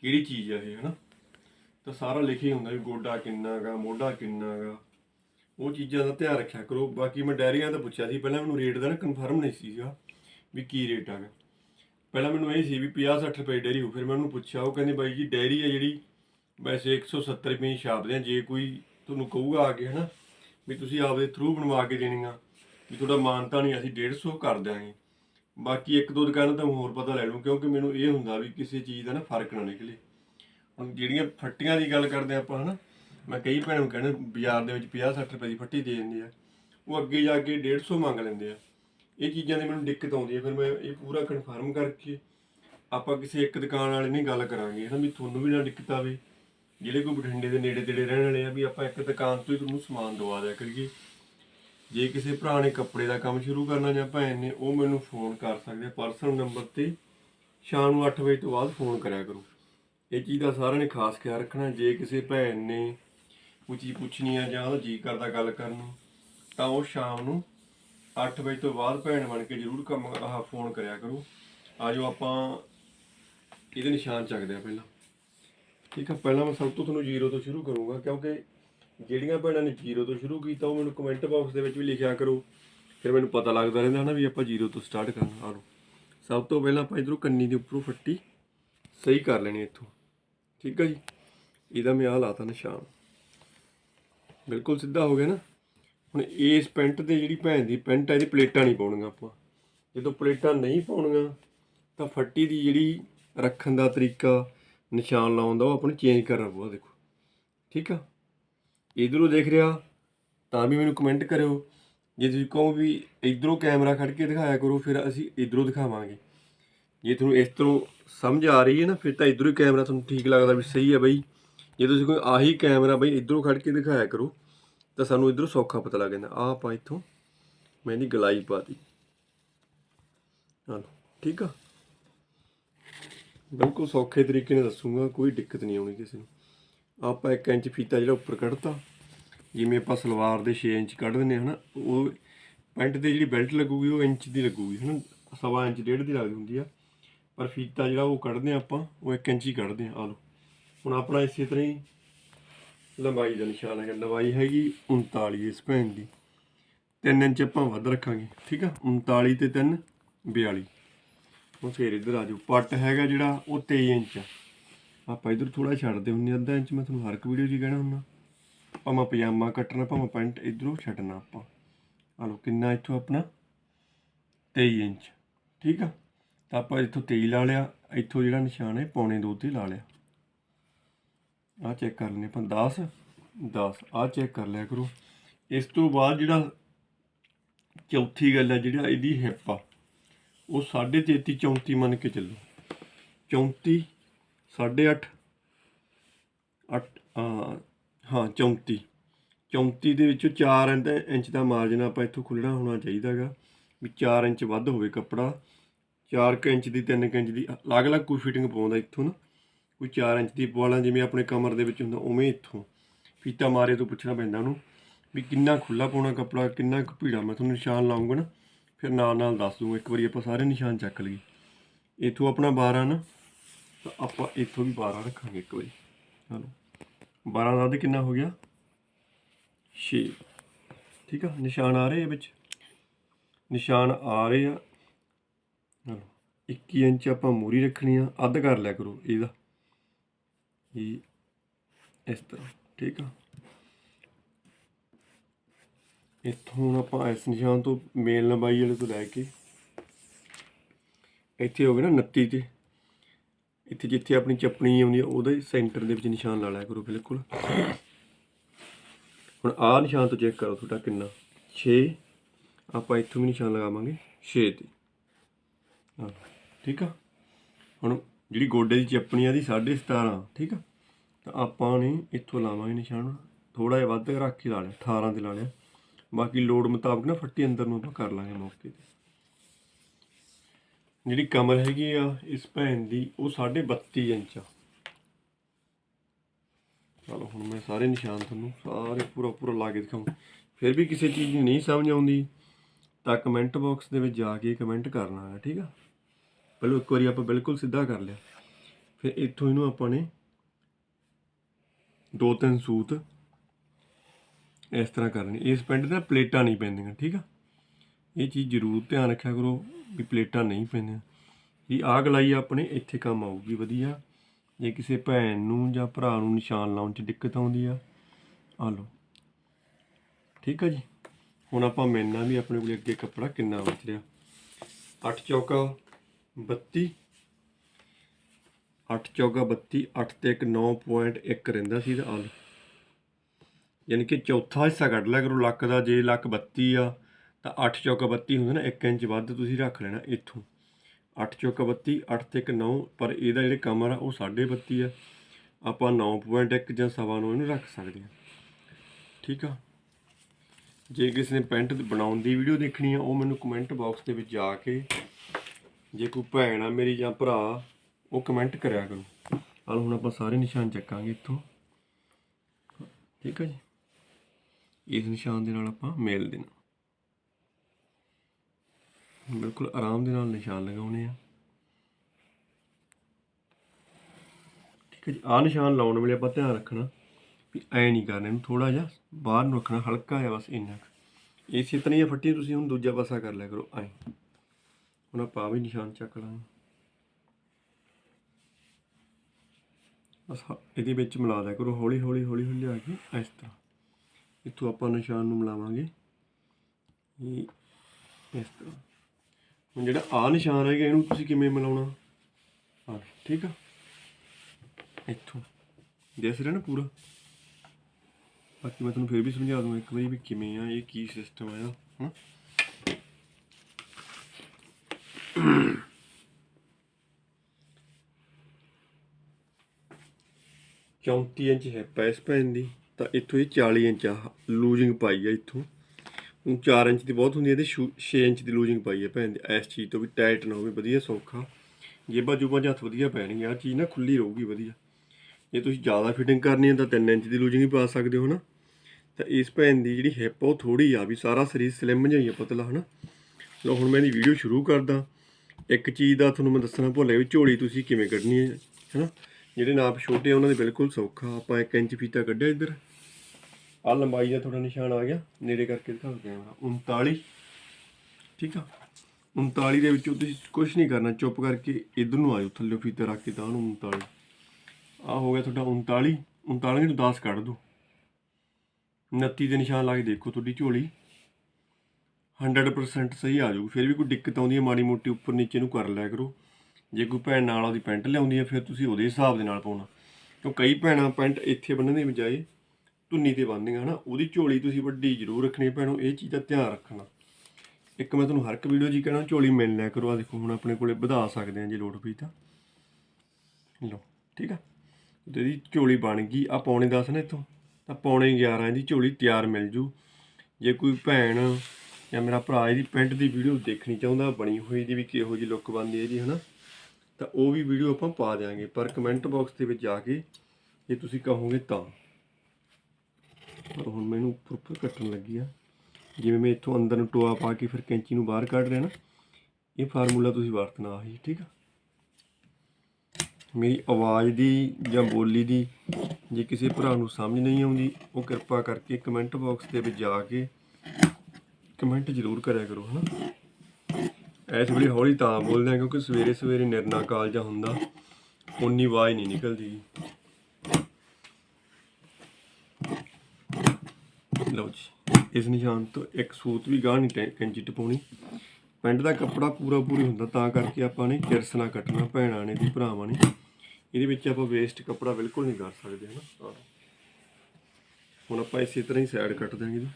ਕਿਹੜੀ ਚੀਜ਼ ਆ ਇਹ, ਹਨਾ? ਤਾਂ ਸਾਰਾ ਲਿਖਿਆ ਹੁੰਦਾ ਵੀ ਗੋਡਾ ਕਿੰਨਾ ਗਾ ਮੋਢਾ ਕਿੰਨਾ ਗਾ ਉਹ ਚੀਜ਼ਾਂ ਦਾ ਧਿਆਨ ਰੱਖਿਆ ਕਰੋ। ਬਾਕੀ ਮੈਂ ਡਾਇਰੀਆਂ ਤਾਂ ਪੁੱਛਿਆ ਸੀ, ਪਹਿਲਾਂ ਮੈਨੂੰ ਰੇਟ ਦਾ ਨਾ ਕਨਫਰਮ ਨਹੀਂ ਸੀਗਾ ਵੀ ਕੀ ਰੇਟ ਆਗਾ ਪਹਿਲਾਂ ਮੈਨੂੰ ਇਹ ਸੀ ਵੀ 50 60 ਰੁਪਏ ਡੈਰੀ ਹੋ ਫਿਰ ਮੈਂ ਉਹਨੂੰ ਪੁੱਛਿਆ, ਉਹ ਕਹਿੰਦੇ ਬਾਈ ਜੀ ਡੈਰੀ ਹੈ ਜਿਹੜੀ, ਵੈਸੇ 170 ਰੁਪਏ ਛਾਪਦੇ ਆ, ਜੇ ਕੋਈ ਤੁਹਾਨੂੰ ਕਹੂਗਾ ਆ ਕੇ, ਹਨਾ? ਵੀ ਤੁਸੀਂ ਆਪਦੇ ਥਰੂ ਬਣਵਾ ਕੇ ਦੇਣੀਆਂ। ਵੀ ਤੁਹਾਡਾ ਮਾਨਤਾ ਨਹੀਂ, ਅਸੀਂ 150 ਕਰ ਦਿਆਂਗੇ। ਬਾਕੀ ਇੱਕ ਦੋ ਦੁਕਾਨਾਂ ਤਾਂ ਹੋਰ ਪਤਾ ਲੈ ਲਵਾਂ ਕਿਉਂਕਿ ਮੈਨੂੰ ਇਹ ਹੁੰਦਾ ਵੀ ਕਿਸੇ ਚੀਜ਼ ਦਾ ਨਾ ਫ਼ਰਕ ਨਾ ਨਿਕਲੇ। ਹੁਣ ਜਿਹੜੀਆਂ ਫੱਟੀਆਂ ਦੀ ਗੱਲ ਕਰਦੇ ਆਪਾਂ, ਹਨਾ। ਮੈਂ ਕਈ ਭੈਣਾਂ ਨੂੰ ਕਹਿੰਦਾ, ਬਾਜ਼ਾਰ ਦੇ ਵਿੱਚ 50 60 ਰੁਪਏ ਦੀ ਫੱਟੀ ਦੇ ਦਿੰਦੇ ਆ। ਉਹ ਅੱਗੇ ਜਾ ਕੇ 150 ਮੰਗ ਲੈਂਦੇ ਆ। ਇਹ ਚੀਜ਼ਾਂ ਦੀ ਮੈਨੂੰ ਦਿੱਕਤ ਆਉਂਦੀ ਹੈ ਫਿਰ ਮੈਂ ਇਹ ਪੂਰਾ ਕਨਫਰਮ ਕਰਕੇ ਆਪਾਂ ਕਿਸੇ ਇੱਕ ਦੁਕਾਨ ਵਾਲੇ ਨਹੀਂ ਗੱਲ ਕਰਾਂਗੇ, ਹਨਾ, ਵੀ ਤੁਹਾਨੂੰ ਵੀ ਨਾ ਦਿੱਕਤ ਆਵੇ। ਜਿਹੜੇ ਕੋਈ ਬਠਿੰਡੇ ਦੇ ਨੇੜੇ ਤੇੜੇ ਰਹਿਣ ਵਾਲੇ ਆ ਵੀ ਆਪਾਂ ਇੱਕ ਦੁਕਾਨ ਤੋਂ ਹੀ ਤੁਹਾਨੂੰ ਸਮਾਨ ਦਵਾ ਦਿਆ ਕਰੀਏ। ਜੇ ਕਿਸੇ ਭਰਾ ਨੇ ਕੱਪੜੇ ਦਾ ਕੰਮ ਸ਼ੁਰੂ ਕਰਨਾ ਜਾਂ ਭੈਣ ਨੇ, ਉਹ ਮੈਨੂੰ ਫੋਨ ਕਰ ਸਕਦੇ ਪਰਸਨਲ ਨੰਬਰ ਤੇ ਸ਼ਾਮ ਨੂੰ 8 ਵਜੇ ਤੋਂ ਬਾਅਦ ਫੋਨ ਕਰਿਆ ਕਰੋ। ਇਹ ਚੀਜ਼ ਦਾ ਸਾਰਿਆਂ ਨੇ ਖਾਸ ਖਿਆਲ ਰੱਖਣਾ। ਜੇ ਕਿਸੇ ਭੈਣ ਨੇ ਕੋਈ ਚੀਜ਼ ਪੁੱਛਣੀ ਆ ਜਾਂ ਉਹਦਾ ਜੀ ਕਰਦਾ ਗੱਲ ਕਰਨ ਨੂੰ, ਤਾਂ ਉਹ ਸ਼ਾਮ ਨੂੰ 8 ਵਜੇ ਤੋਂ ਬਾਅਦ ਭੈਣ ਬਣ ਕੇ ਜ਼ਰੂਰ ਕੰਮ ਆਹ ਫੋਨ ਕਰਿਆ ਕਰੋ। ਆਜੋ ਆਪਾਂ, ਇਹਦੇ ਨਿਸ਼ਾਨ ਚੱਕਦੇ ਆ ਪਹਿਲਾਂ। ਠੀਕ ਆ, ਪਹਿਲਾਂ ਮੈਂ ਸਭ ਤੋਂ ਤੁਹਾਨੂੰ ਜ਼ੀਰੋ ਤੋਂ ਸ਼ੁਰੂ ਕਰੂੰਗਾ, ਕਿਉਂਕਿ ਜਿਹੜੀਆਂ ਭੈਣਾਂ ਨੇ ਜ਼ੀਰੋ ਤੋਂ ਸ਼ੁਰੂ ਕੀਤਾ, ਉਹ ਮੈਨੂੰ ਕਮੈਂਟ ਬਾਕਸ ਦੇ ਵਿੱਚ ਵੀ ਲਿਖਿਆ ਕਰੋ। ਫਿਰ ਮੈਨੂੰ ਪਤਾ ਲੱਗਦਾ ਰਹਿੰਦਾ ਹਨਾ ਵੀ ਆਪਾਂ ਜ਼ੀਰੋ ਤੋਂ ਸਟਾਰਟ ਕਰਨਾ ਆਲੋ ਸਭ ਤੋਂ ਪਹਿਲਾਂ ਆਪਾਂ ਇਧਰੋਂ ਕੰਨੀ ਦੇ ਉੱਪਰੋਂ ਫੱਟੀ ਸਹੀ ਕਰ ਲੈਣੀ ਇੱਥੋਂ। ਠੀਕ ਆ ਜੀ? ਇਹਦਾ ਮੈਂ ਆ ਲਾਤਾ ਨਿਸ਼ਾਨ। ਬਿਲਕੁਲ ਸਿੱਧਾ ਹੋ ਗਿਆ ਨਾ। ਹੁਣ ਇਸ ਪੈਂਟ ਦੇ ਜਿਹੜੀ ਭੈਣ ਦੀ ਪੈਂਟ ਹੈ ਇਹਦੀ ਪਲੇਟਾਂ ਨਹੀਂ ਪਾਉਣੀਆਂ ਆਪਾਂ। ਜਦੋਂ ਪਲੇਟਾਂ ਨਹੀਂ ਪਾਉਣੀਆਂ, ਤਾਂ ਫੱਟੀ ਦੀ ਜਿਹੜੀ ਰੱਖਣ ਦਾ ਤਰੀਕਾ ਨਿਸ਼ਾਨ ਲਾਉਣ ਦਾ, ਉਹ ਆਪਾਂ ਨੂੰ ਚੇਂਜ ਕਰਨਾ ਪਊਗਾ ਦੇਖੋ। ਠੀਕ ਆ? ਇਧਰੋਂ ਦੇਖ ਰਿਹਾ, ਤਾਂ ਵੀ ਮੈਨੂੰ ਕਮੈਂਟ ਕਰਿਓ। ਜੇ ਤੁਸੀਂ ਕਹੋ ਵੀ ਇਧਰੋਂ ਕੈਮਰਾ ਖੜ ਕੇ ਦਿਖਾਇਆ ਕਰੋ, ਫਿਰ ਅਸੀਂ ਇਧਰੋਂ ਦਿਖਾਵਾਂਗੇ। ਜੇ ਤੁਹਾਨੂੰ ਇਸ ਤਰ੍ਹਾਂ ਸਮਝ ਆ ਰਹੀ ਹੈ ਨਾ, ਫਿਰ ਤਾਂ ਇਧਰੋਂ ਹੀ ਕੈਮਰਾ ਤੁਹਾਨੂੰ ਠੀਕ ਲੱਗਦਾ ਵੀ ਸਹੀ ਹੈ ਬਈ। ਜੇ ਤੁਸੀਂ ਕੋਈ ਆਹੀ ਕੈਮਰਾ ਬਈ ਇਧਰੋਂ ਖੜ ਕੇ ਦਿਖਾਇਆ ਕਰੋ, ਤਾਂ ਸਾਨੂੰ ਇਧਰੋਂ ਸੌਖਾ ਪਤਾ ਲੱਗ ਜਾਂਦਾ। ਆ ਆਪਾਂ ਇੱਥੋਂ ਮੈਂ ਇਹਦੀ ਗਲਾਈ ਪਾਤੀ ਹਾਂ ਠੀਕ ਆ? ਬਿਲਕੁਲ ਸੌਖੇ ਤਰੀਕੇ ਨਾਲ ਦੱਸੂਗਾ, ਕੋਈ ਦਿੱਕਤ ਨਹੀਂ ਆਉਣੀ ਕਿਸੇ ਨੂੰ। ਆਪਾਂ 1 ਇੰਚ ਫੀਤਾ ਜਿਹੜਾ ਉੱਪਰ ਕੱਢਤਾ, ਜਿਵੇਂ ਆਪਾਂ ਸਲਵਾਰ ਦੇ 6 ਇੰਚ ਕੱਢ ਦਿੰਦੇ ਹਾਂ ਹਨਾ, ਉਹ ਪੈਂਟ ਤੇ ਜਿਹੜੀ ਬੈਲਟ ਲੱਗੂਗੀ, ਉਹ ਇੰਚ ਦੀ ਲੱਗੂਗੀ ਹਨਾ, ਸਵਾ ਇੰਚ, ਡੇਢ ਦੀ ਲੱਗਦੀ ਹੁੰਦੀ ਆ। ਪਰ ਫੀਤਾ ਜਿਹੜਾ ਉਹ ਕੱਢਦੇ ਆ ਆਪਾਂ, ਉਹ 1 ਇੰਚ ਹੀ ਕੱਢਦੇ ਆ ਆ ਲਓ। ਹੁਣ ਆਪਣਾ ਇਸੇ ਤਰ੍ਹਾਂ ਹੀ ਲੰਬਾਈ ਦਾ ਨਿਸ਼ਾਨ ਹੈਗਾ, ਲੰਬਾਈ ਹੈਗੀ 39 ਇਸ ਭੈਣ ਦੀ। 3 ਇੰਚ ਆਪਾਂ ਵੱਧ ਰੱਖਾਂਗੇ, ਠੀਕ ਆ? 39 ਤੇ 3 42 ਹੁਣ ਫੇਰ ਇੱਧਰ ਆ ਜਾਓ। ਪੱਟ ਹੈਗਾ ਜਿਹੜਾ, ਉਹ 23 ਇੰਚ ਆ। ਆਪਾਂ ਇਧਰ ਥੋੜਾ ਛੱਡਦੇ ਹੁੰਨੇ ਅੱਧਾ ਇੰਚ। ਮੈਂ ਤੁਹਾਨੂੰ ਹਰ ਇੱਕ ਵੀਡੀਓ 'ਚ ਹੀ ਕਹਿਣਾ ਹੁੰਦਾ। ਭਾਵੇਂ ਪਜਾਮਾ ਕੱਟਣਾ, ਭਾਵੇਂ ਪੈਂਟ, ਇਧਰੋਂ ਛੱਡਣਾ ਆਪਾਂ। ਆ ਲਓ, ਕਿੰਨਾ ਇੱਥੋਂ ਆਪਣਾ? 23 ਇੰਚ। ਠੀਕ ਆ? ਤਾਂ ਆਪਾਂ ਇੱਥੋਂ 23 ਲਾ ਲਿਆ। ਇੱਥੋਂ ਜਿਹੜਾ ਨਿਸ਼ਾਨ ਹੈ, ਪੌਣੇ 2 ਤੇ ਲਾ ਲਿਆ। ਆ ਚੈੱਕ ਕਰ ਲੈਣੇ ਆਪਾਂ। 10 10 ਆ ਚੈੱਕ ਕਰ ਲਿਆ ਕਰੋ। ਇਸ ਤੋਂ ਬਾਅਦ ਜਿਹੜਾ ਚੌਥੀ ਗੱਲ ਹੈ ਜਿਹੜਾ ਇਹਦੀ ਹਿੱਪ ਆ। ਉਹ 33 34 ਮੰਨ ਕੇ ਚੱਲੋ। 34 8.5 ਅੱਠ ਹਾਂ ਹਾਂ 34 34 ਦੇ ਵਿੱਚੋਂ 4 ਇੰਚ ਇੰਚ ਦਾ ਮਾਰਜਨ ਆਪਾਂ ਇੱਥੋਂ ਖੁੱਲਣਾ ਹੋਣਾ ਚਾਹੀਦਾਗਾ ਵੀ 4 ਇੰਚ ਵੱਧ ਹੋਵੇ ਕੱਪੜਾ। 4 ਕੁ ਇੰਚ ਦੀ 3 ਇੰਚ ਦੀ, ਅਲੱਗ-ਅਲੱਗ ਕੋਈ ਫਿਟਿੰਗ ਪਾਉਂਦਾ ਇੱਥੋਂ ਨਾ। ਕੋਈ 4 ਇੰਚ ਦੀ ਪਵਾਲਾਂ ਜਿਵੇਂ ਆਪਣੇ ਕਮਰ ਦੇ ਵਿੱਚ ਹੁੰਦਾ, ਉਵੇਂ ਇੱਥੋਂ। ਫੀਤਾ ਮਾਰੇ ਤੋਂ ਪੁੱਛਣਾ ਪੈਂਦਾ ਉਹਨੂੰ, ਵੀ ਕਿੰਨਾ ਖੁੱਲਾ ਪਾਉਣਾ ਕੱਪੜਾ, ਕਿੰਨਾ ਕੁ ਭੀੜਾ, ਮੈਂ ਤੁਹਾਨੂੰ ਨਿਸ਼ਾਨ ਲਾਉਂਗਾ ਨਾ। ਫਿਰ ਨਾਲ ਨਾਲ ਦੱਸ ਦੂੰਗਾ, ਇੱਕ ਵਾਰੀ ਆਪਾਂ ਸਾਰੇ ਨਿਸ਼ਾਨ ਚੱਕ ਲਈਏ। ਇੱਥੋਂ ਆਪਣਾ 12 ਨਾ, ਤਾਂ ਆਪਾਂ ਇੱਥੋਂ ਵੀ 12 ਰੱਖਾਂਗੇ ਇੱਕ ਵਾਰੀ। ਚਲੋ 12 ਦਾ ਤੇ ਕਿੰਨਾ ਹੋ ਗਿਆ? 6 ਠੀਕ ਆ, ਨਿਸ਼ਾਨ ਆ ਰਹੇ ਆ ਵਿੱਚ? ਨਿਸ਼ਾਨ ਆ ਰਹੇ ਆ। ਚਲੋ 21 ਇੰਚ ਆਪਾਂ ਮੂਰੀ ਰੱਖਣੀ ਆ, ਅੱਧ ਕਰ ਲਿਆ ਕਰੋ ਇਹਦਾ। ਇਹ ਇਸ ਤਰ੍ਹਾਂ, ਠੀਕ ਆ? ਇੱਥੋਂ ਹੁਣ ਆਪਾਂ ਇਸ ਨਿਸ਼ਾਨ ਤੋਂ ਮੇਲ ਲੰਬਾਈ ਵਾਲੇ ਤੋਂ ਲੈ ਕੇ ਇੱਥੇ ਹੋ ਗਿਆ ਨਾ 29 ਤੇ। ਇੱਥੇ ਜਿੱਥੇ ਆਪਣੀ ਚੱਪਣੀ ਆਉਂਦੀ ਹੈ ਉਹਦੇ ਸੈਂਟਰ ਦੇ ਵਿੱਚ ਨਿਸ਼ਾਨ ਲਾ ਲਿਆ ਕਰੋ ਬਿਲਕੁਲ। ਹੁਣ ਆਹ ਨਿਸ਼ਾਨ ਤੋਂ ਚੈੱਕ ਕਰੋ ਤੁਹਾਡਾ ਕਿੰਨਾ। 6 ਆਪਾਂ ਇੱਥੋਂ ਵੀ ਨਿਸ਼ਾਨ ਲਗਾਵਾਂਗੇ 6 ਤੇ। ਆਹ, ਠੀਕ ਆ? ਹੁਣ ਜਿਹੜੀ ਗੋਡੇ ਦੀ ਚੱਪਣੀ ਆ ਦੀ 17.5 ਠੀਕ ਆ? ਤਾਂ ਆਪਾਂ ਨੇ ਇੱਥੋਂ ਲਾਵਾਂਗੇ ਨਿਸ਼ਾਨ। ਥੋੜਾ ਜਿਹਾ ਵੱਧ ਰੱਖ ਕੇ ਲਾ ਲਿਆ 18 ਤੇ ਲਾ ਲਿਆ। ਬਾਕੀ ਲੋਡ ਮੁਤਾਬਕ ਨਾ ਫੱਟੀ ਅੰਦਰ ਨੂੰ ਆਪਾਂ ਕਰ ਲਾਂਗੇ ਮੌਕੇ ਤੇ। ਜਿਹੜੀ ਕਮਰ ਹੈਗੀ ਆ, ਇਸ ਭੈਣ ਦੀ, ਉਹ 32.5 ਇੰਚ ਆ। ਚਲੋ ਹੁਣ ਮੈਂ ਸਾਰੇ ਨਿਸ਼ਾਨ ਤੁਹਾਨੂੰ ਸਾਰੇ ਪੂਰਾ ਪੂਰਾ ਲਾ ਕੇ ਦਿਖਾਉਂ ਫਿਰ ਵੀ ਕਿਸੇ ਚੀਜ਼ ਦੀ ਨਹੀਂ ਸਮਝ ਆਉਂਦੀ, ਤਾਂ ਕਮੈਂਟ ਬਾਕਸ ਦੇ ਵਿੱਚ ਜਾ ਕੇ ਕਮੈਂਟ ਕਰਨਾ ਹੈ, ਠੀਕ ਆ? ਪਹਿਲਾਂ ਇੱਕ ਵਾਰੀ ਆਪਾਂ ਬਿਲਕੁਲ ਸਿੱਧਾ ਕਰ ਲਿਆ। ਫਿਰ ਇੱਥੋਂ ਇਹਨੂੰ ਆਪਾਂ ਨੇ ਦੋ ਤਿੰਨ ਸੂਤ ਇਸ ਤਰ੍ਹਾਂ ਕਰਨੀ। ਇਸ ਪਿੰਡ ਦਾ ਪਲੇਟਾਂ ਨਹੀਂ ਪੈਂਦੀਆਂ, ਠੀਕ ਆ? ਇਹ ਚੀਜ਼ ਜ਼ਰੂਰ ਧਿਆਨ ਰੱਖਿਆ ਕਰੋ ਵੀ ਪਲੇਟਾਂ ਨਹੀਂ ਪੈਂਦੀਆਂ। ਇਹ ਆਹ ਗਲਾਈ ਆਪਣੇ ਇੱਥੇ ਕੰਮ ਆਊਗੀ, ਵਧੀਆ। ਜੇ ਕਿਸੇ ਭੈਣ ਨੂੰ ਜਾਂ ਭਰਾ ਨੂੰ ਨਿਸ਼ਾਨ ਲਾਉਣ 'ਚ ਦਿੱਕਤ ਆਉਂਦੀ ਆ ਆ ਲਓ। ਠੀਕ ਆ ਜੀ? ਹੁਣ ਆਪਾਂ ਮੈਨਾਂ ਵੀ ਆਪਣੇ ਕੋਲ ਅੱਗੇ ਕੱਪੜਾ ਕਿੰਨਾ ਬਚ ਰਿਹਾ। 8 ਚੌਕਾ 32 8 ਚੌਕਾ 32 8 ਤੇ ਇੱਕ 9.1 ਰਹਿੰਦਾ ਸੀ ਤਾਂ ਆ ਲਓ। ਯਾਨੀ ਕਿ ਚੌਥਾ ਹਿੱਸਾ ਕੱਢ ਲਿਆ ਕਰੋ ਲੱਕ ਦਾ ਜੇ ਲੱਕ 32 ਆ, ਤਾਂ 8 ਚੌਕ 32 ਹੁੰਦਾ ਨਾ 1 ਇੰਚ ਵੱਧ ਤੁਸੀਂ ਰੱਖ ਲੈਣਾ ਇੱਥੋਂ। 8 ਚੌਕ 32 8 ਤੇ ਇੱਕ 9 ਪਰ ਇਹਦਾ ਜਿਹੜੇ ਕਮਰ ਆ, ਉਹ 32.5 ਆ। ਆਪਾਂ 9.1 ਜਾਂ ਸਵਾ ਨੂੰ ਇਹਨੂੰ ਰੱਖ ਸਕਦੇ ਹਾਂ। ਠੀਕ ਆ? ਜੇ ਕਿਸੇ ਨੇ ਪੈਂਟ ਬਣਾਉਣ ਦੀ ਵੀਡੀਓ ਦੇਖਣੀ ਆ, ਉਹ ਮੈਨੂੰ ਕਮੈਂਟ ਬਾਕਸ ਦੇ ਵਿੱਚ ਜਾ ਕੇ, ਜੇ ਕੋਈ ਭੈਣ ਆ ਮੇਰੀ ਜਾਂ ਭਰਾ, ਉਹ ਕਮੈਂਟ ਕਰਿਆ ਕਰੋ। ਆਹ ਹੁਣ ਆਪਾਂ ਸਾਰੇ ਨਿਸ਼ਾਨ ਚੱਕਾਂਗੇ ਇੱਥੋਂ। ਠੀਕ ਆ ਜੀ? ਇਸ ਨਿਸ਼ਾਨ ਦੇ ਨਾਲ ਆਪਾਂ ਮੇਲ ਦੇਣਾ। ਬਿਲਕੁਲ ਆਰਾਮ ਦੇ ਨਾਲ ਨਿਸ਼ਾਨ ਲਗਾਉਣੇ ਆ। ਠੀਕ ਹੈ ਜੀ, ਆਹ ਨਿਸ਼ਾਨ ਲਾਉਣ ਵੇਲੇ ਆਪਾਂ ਧਿਆਨ ਰੱਖਣਾ ਵੀ ਐ ਨਹੀਂ ਕਰਨਾ, ਇਹਨੂੰ ਥੋੜਾ ਜਿਹਾ ਬਾਹਰ ਨੂੰ ਰੱਖਣਾ, ਹਲਕਾ ਜਿਹਾ ਬਸ ਇੰਨਾ ਕੁ। ਇਸੇ ਤਰ੍ਹਾਂ ਹੀ ਇਹ ਫੱਟੀ ਤੁਸੀਂ ਹੁਣ ਦੂਜਾ ਪਾਸਾ ਕਰ ਲਿਆ ਕਰੋ, ਐ। ਹੁਣ ਆਪਾਂ ਆਹ ਵੀ ਨਿਸ਼ਾਨ ਚੱਕ ਲਾਂਗੇ। ਬਸ ਹ- ਇਹਦੇ ਵਿੱਚ ਮਿਲਾ ਦਿਆ ਕਰੋ ਹੌਲੀ ਹੌਲੀ ਹੌਲੀ ਹੌਲੀ ਆ ਕੇ, ਇਸ ਤਰ੍ਹਾਂ। ਇੱਥੋਂ ਆਪਾਂ ਨਿਸ਼ਾਨ ਨੂੰ ਮਿਲਾਵਾਂਗੇ। ਇਹ ਇਸ ਤਰ੍ਹਾਂ। ਹੁਣ ਜਿਹੜਾ ਆ ਨਿਸ਼ਾਨ ਹੈਗਾ, ਇਹਨੂੰ ਤੁਸੀਂ ਕਿਵੇਂ ਮਿਲਾਉਣਾ? ਹਾਂ ਠੀਕ ਆ? ਇੱਥੋਂ। ਦਿਸ ਰਿਹਾ ਨਾ ਪੂਰਾ? ਬਾਕੀ ਮੈਂ ਤੁਹਾਨੂੰ ਫਿਰ ਵੀ ਸਮਝਾ ਦੂੰਗਾ ਇੱਕ ਵਾਰੀ ਵੀ ਕਿਵੇਂ ਆ, ਇਹ ਕੀ ਸਿਸਟਮ ਹੈ ਹਾਂ ਚੌਂਤੀ ਇੰਚ ਹੈ ਪੈਸ ਪੈਣ ਦੀ। ਤਾਂ ਇੱਥੋਂ ਇਹ 40 ਇੰਚ ਆ ਲੂਜ਼ਿੰਗ ਪਾਈ ਆ ਇੱਥੋਂ। ਹੁਣ 4 ਇੰਚ ਦੀ ਬਹੁਤ ਹੁੰਦੀ ਹੈ ਤੇ 6 ਇੰਚ ਦੀ ਲੂਜ਼ਿੰਗ ਪਾਈ ਹੈ ਭੈਣ ਦੀ। ਇਸ ਚੀਜ਼ ਤੋਂ ਵੀ ਟਾਈਟ ਨਾ ਹੋਵੇ, ਵਧੀਆ ਸੌਖਾ। ਜੇਬਾਂ ਜੂਬਾਂ 'ਚ ਹੱਥ ਵਧੀਆ ਪੈਣਗੇ ਆ ਚੀਜ਼ ਨਾ ਖੁੱਲੀ ਰਹੂਗੀ ਵਧੀਆ। ਜੇ ਤੁਸੀਂ ਜ਼ਿਆਦਾ ਫਿਟਿੰਗ ਕਰਨੀ ਹੈ ਤਾਂ 3 ਇੰਚ ਦੀ ਲੂਜ਼ਿੰਗ ਵੀ ਪਾ ਸਕਦੇ ਹੋ ਨਾ। ਤਾਂ ਇਸ ਭੈਣ ਦੀ ਜਿਹੜੀ ਹਿੱਪ ਉਹ ਥੋੜੀ ਆ ਵੀ ਸਾਰਾ ਸਰੀਰ ਸਲਿਮ ਜਿਹਾ ਹੀ ਆ, ਪਤਲਾ, ਹਨਾ। ਲੋ ਹੁਣ ਮੈਂ ਇਹਦੀ ਵੀਡੀਓ ਸ਼ੁਰੂ ਕਰਦਾ। ਇੱਕ ਚੀਜ਼ ਦਾ ਤੁਹਾਨੂੰ ਮੈਂ ਦੱਸਣਾ ਭੁੱਲ ਗਿਆ ਵੀ ਝੋਲੀ ਤੁਸੀਂ ਕਿਵੇਂ ਕੱਢਣੀ ਹੈ, ਹਨਾ। ਜਿਹੜੇ ਨਾਪ ਛੋਟੇ ਆ, ਉਹਨਾਂ ਦੇ ਬਿਲਕੁਲ ਸੌਖਾ। ਆਪਾਂ 1 ਇੰਚ ਫੀਤਾ ਕੱਢਿਆ ਇੱਧਰ। ਆ ਲੰਬਾਈ ਦਾ ਤੁਹਾਡਾ ਨਿਸ਼ਾਨ ਆ ਗਿਆ, ਨੇੜੇ ਕਰਕੇ ਦਿਖਾਓ ਕੈਮਰਾ 39 ਠੀਕ ਆ? 39 ਦੇ ਵਿੱਚੋਂ ਤੁਸੀਂ ਕੁਝ ਨਹੀਂ ਕਰਨਾ, ਚੁੱਪ ਕਰਕੇ ਇਧਰ ਨੂੰ ਆਜੋ ਥੱਲੇ ਫੀਤਾ ਰੱਖ ਕੇ ਤਾਂ ਉਹਨੂੰ 39 ਆ ਹੋ ਗਿਆ ਤੁਹਾਡਾ 39 39 ਨੂੰ 10 ਕੱਢ ਦਿਓ। 29 ਦੇ ਨਿਸ਼ਾਨ ਲਾ ਕੇ ਦੇਖੋ ਤੁਹਾਡੀ ਝੋਲੀ। 100% ਸਹੀ ਆ ਜਾਊ, ਫਿਰ ਵੀ ਕੋਈ ਦਿੱਕਤ ਆਉਂਦੀ ਹੈ, ਮਾੜੀ ਮੋਟੀ ਉੱਪਰ ਨੀਚੇ ਨੂੰ ਕਰ ਲਿਆ ਕਰੋ। ਜੇ ਕੋਈ ਭੈਣ ਨਾਲ ਉਹਦੀ ਪੈਂਟ ਲਿਆਉਂਦੀ ਹੈ, ਫਿਰ ਤੁਸੀਂ ਉਹਦੇ ਹਿਸਾਬ ਦੇ ਨਾਲ ਪਾਉਣਾ। ਕਿਉਂ ਕਈ ਭੈਣਾਂ ਪੈਂਟ ਇੱਥੇ ਬੰਨਣ ਦੀ ਬਜਾਏ ਧੁੰਨੀ ਤੇ ਬੰਨ੍ਹਦੀਆਂ ਹਨਾ? ਉਹਦੀ ਝੋਲੀ ਤੁਸੀਂ ਵੱਡੀ ਜ਼ਰੂਰ ਰੱਖਣੀ ਭੈਣੋ, ਇਹ ਚੀਜ਼ ਦਾ ਧਿਆਨ ਰੱਖਣਾ। ਇੱਕ ਮੈਂ ਤੁਹਾਨੂੰ ਹਰ ਇੱਕ ਵੀਡੀਓ ਜੀ ਕਹਿਣਾ, ਝੋਲੀ ਮਿਲ ਲਿਆ ਕਰੋ। ਆ ਦੇਖੋ, ਹੁਣ ਆਪਣੇ ਕੋਲੇ ਵਧਾ ਸਕਦੇ ਆ ਜੇ ਲੋੜ ਪਈ ਤਾਂ। ਲਓ, ਠੀਕ ਆ? ਤੇ ਇਹਦੀ ਝੋਲੀ ਬਣ ਗਈ। ਆ ਪੌਣੇ 10 ਨੇ ਇੱਥੋਂ। ਤਾਂ ਪੌਣੇ 11 ਦੀ ਝੋਲੀ ਤਿਆਰ ਮਿਲ ਜੂ। ਜੇ ਕੋਈ ਭੈਣ ਜਾਂ ਮੇਰਾ ਭਰਾ ਇਹਦੀ ਪੈਂਟ ਦੀ ਵੀਡੀਓ ਦੇਖਣੀ ਚਾਹੁੰਦਾ, ਬਣੀ ਹੋਈ ਦੀ ਵੀ ਕਿਹੋ ਜਿਹੀ ਲੁੱਕ ਬਣਦੀ ਹੈ ਜੀ ਹਨਾ? ਤਾਂ ਉਹ ਵੀ ਵੀਡੀਓ ਆਪਾਂ ਪਾ ਦਿਆਂਗੇ। ਪਰ ਕਮੈਂਟ ਬਾਕਸ ਦੇ ਵਿੱਚ ਜਾ ਕੇ ਜੇ ਤੁਸੀਂ ਕਹੋਗੇ ਤਾਂ। ਪਰ ਹੁਣ ਮੈਨੂੰ ਪ੍ਰੋਪਰ ਕੱਟਣ ਲੱਗੀ ਆ। ਜਿਵੇਂ ਮੈਂ ਇੱਥੋਂ ਅੰਦਰ ਨੂੰ ਟੋਆ ਪਾ ਕੇ ਫਿਰ ਕੈਂਚੀ ਨੂੰ ਬਾਹਰ ਕੱਢ ਰਿਹਾ ਨਾ, ਇਹ ਫਾਰਮੂਲਾ ਤੁਸੀਂ ਵਰਤਣਾ ਆਹੀ, ਠੀਕ ਆ? ਮੇਰੀ ਆਵਾਜ਼ ਦੀ ਜਾਂ ਬੋਲੀ ਦੀ ਜੇ ਕਿਸੇ ਭਰਾ ਨੂੰ ਸਮਝ ਨਹੀਂ ਆਉਂਦੀ, ਉਹ ਕਿਰਪਾ ਕਰਕੇ ਕਮੈਂਟ ਬਾਕਸ ਦੇ ਵਿੱਚ ਜਾ ਕੇ ਕਮੈਂਟ ਜ਼ਰੂਰ ਕਰਿਆ ਕਰੋ, ਹਨਾ? ਐਸ ਵੇਲੇ ਹੌਲੀ ਤਾਂ ਬੋਲਦੇ ਆ ਕਿਉਂਕਿ ਸਵੇਰੇ ਸਵੇਰੇ ਨਿਰਨਾ ਕਾਲਜਾ ਹੁੰਦਾ ਉਨੀ ਆਵਾਜ਼ ਨਹੀਂ ਨਿਕਲਦੀ। ਲਓ ਜੀ। ਇਸ ਨਿਸ਼ਾਨ ਤੋਂ ਇੱਕ ਸੂਤ ਵੀ ਗਾਹ ਨਹੀਂ ਕੈਂਚੀ ਟਪਾਉਣੀ। ਪੈਂਟ ਦਾ ਕੱਪੜਾ ਪੂਰਾ ਪੂਰੀ ਹੁੰਦਾ, ਤਾਂ ਕਰਕੇ ਆਪਾਂ ਨੇ ਕਿਰਸ ਕੱਟਣਾ, ਭੈਣਾਂ ਨੇ ਦੀ ਭਰਾਵਾਂ ਨੇ। ਇਹਦੇ ਵਿੱਚ ਆਪਾਂ ਵੇਸਟ ਕੱਪੜਾ ਬਿਲਕੁਲ ਨਹੀਂ ਕਰ ਸਕਦੇ, ਹਨਾ? ਹੁਣ ਆਪਾਂ ਇਸੇ ਤਰ੍ਹਾਂ ਹੀ ਸਾਈਡ ਕੱਟ ਦਾਂਗੇ ਜੀ।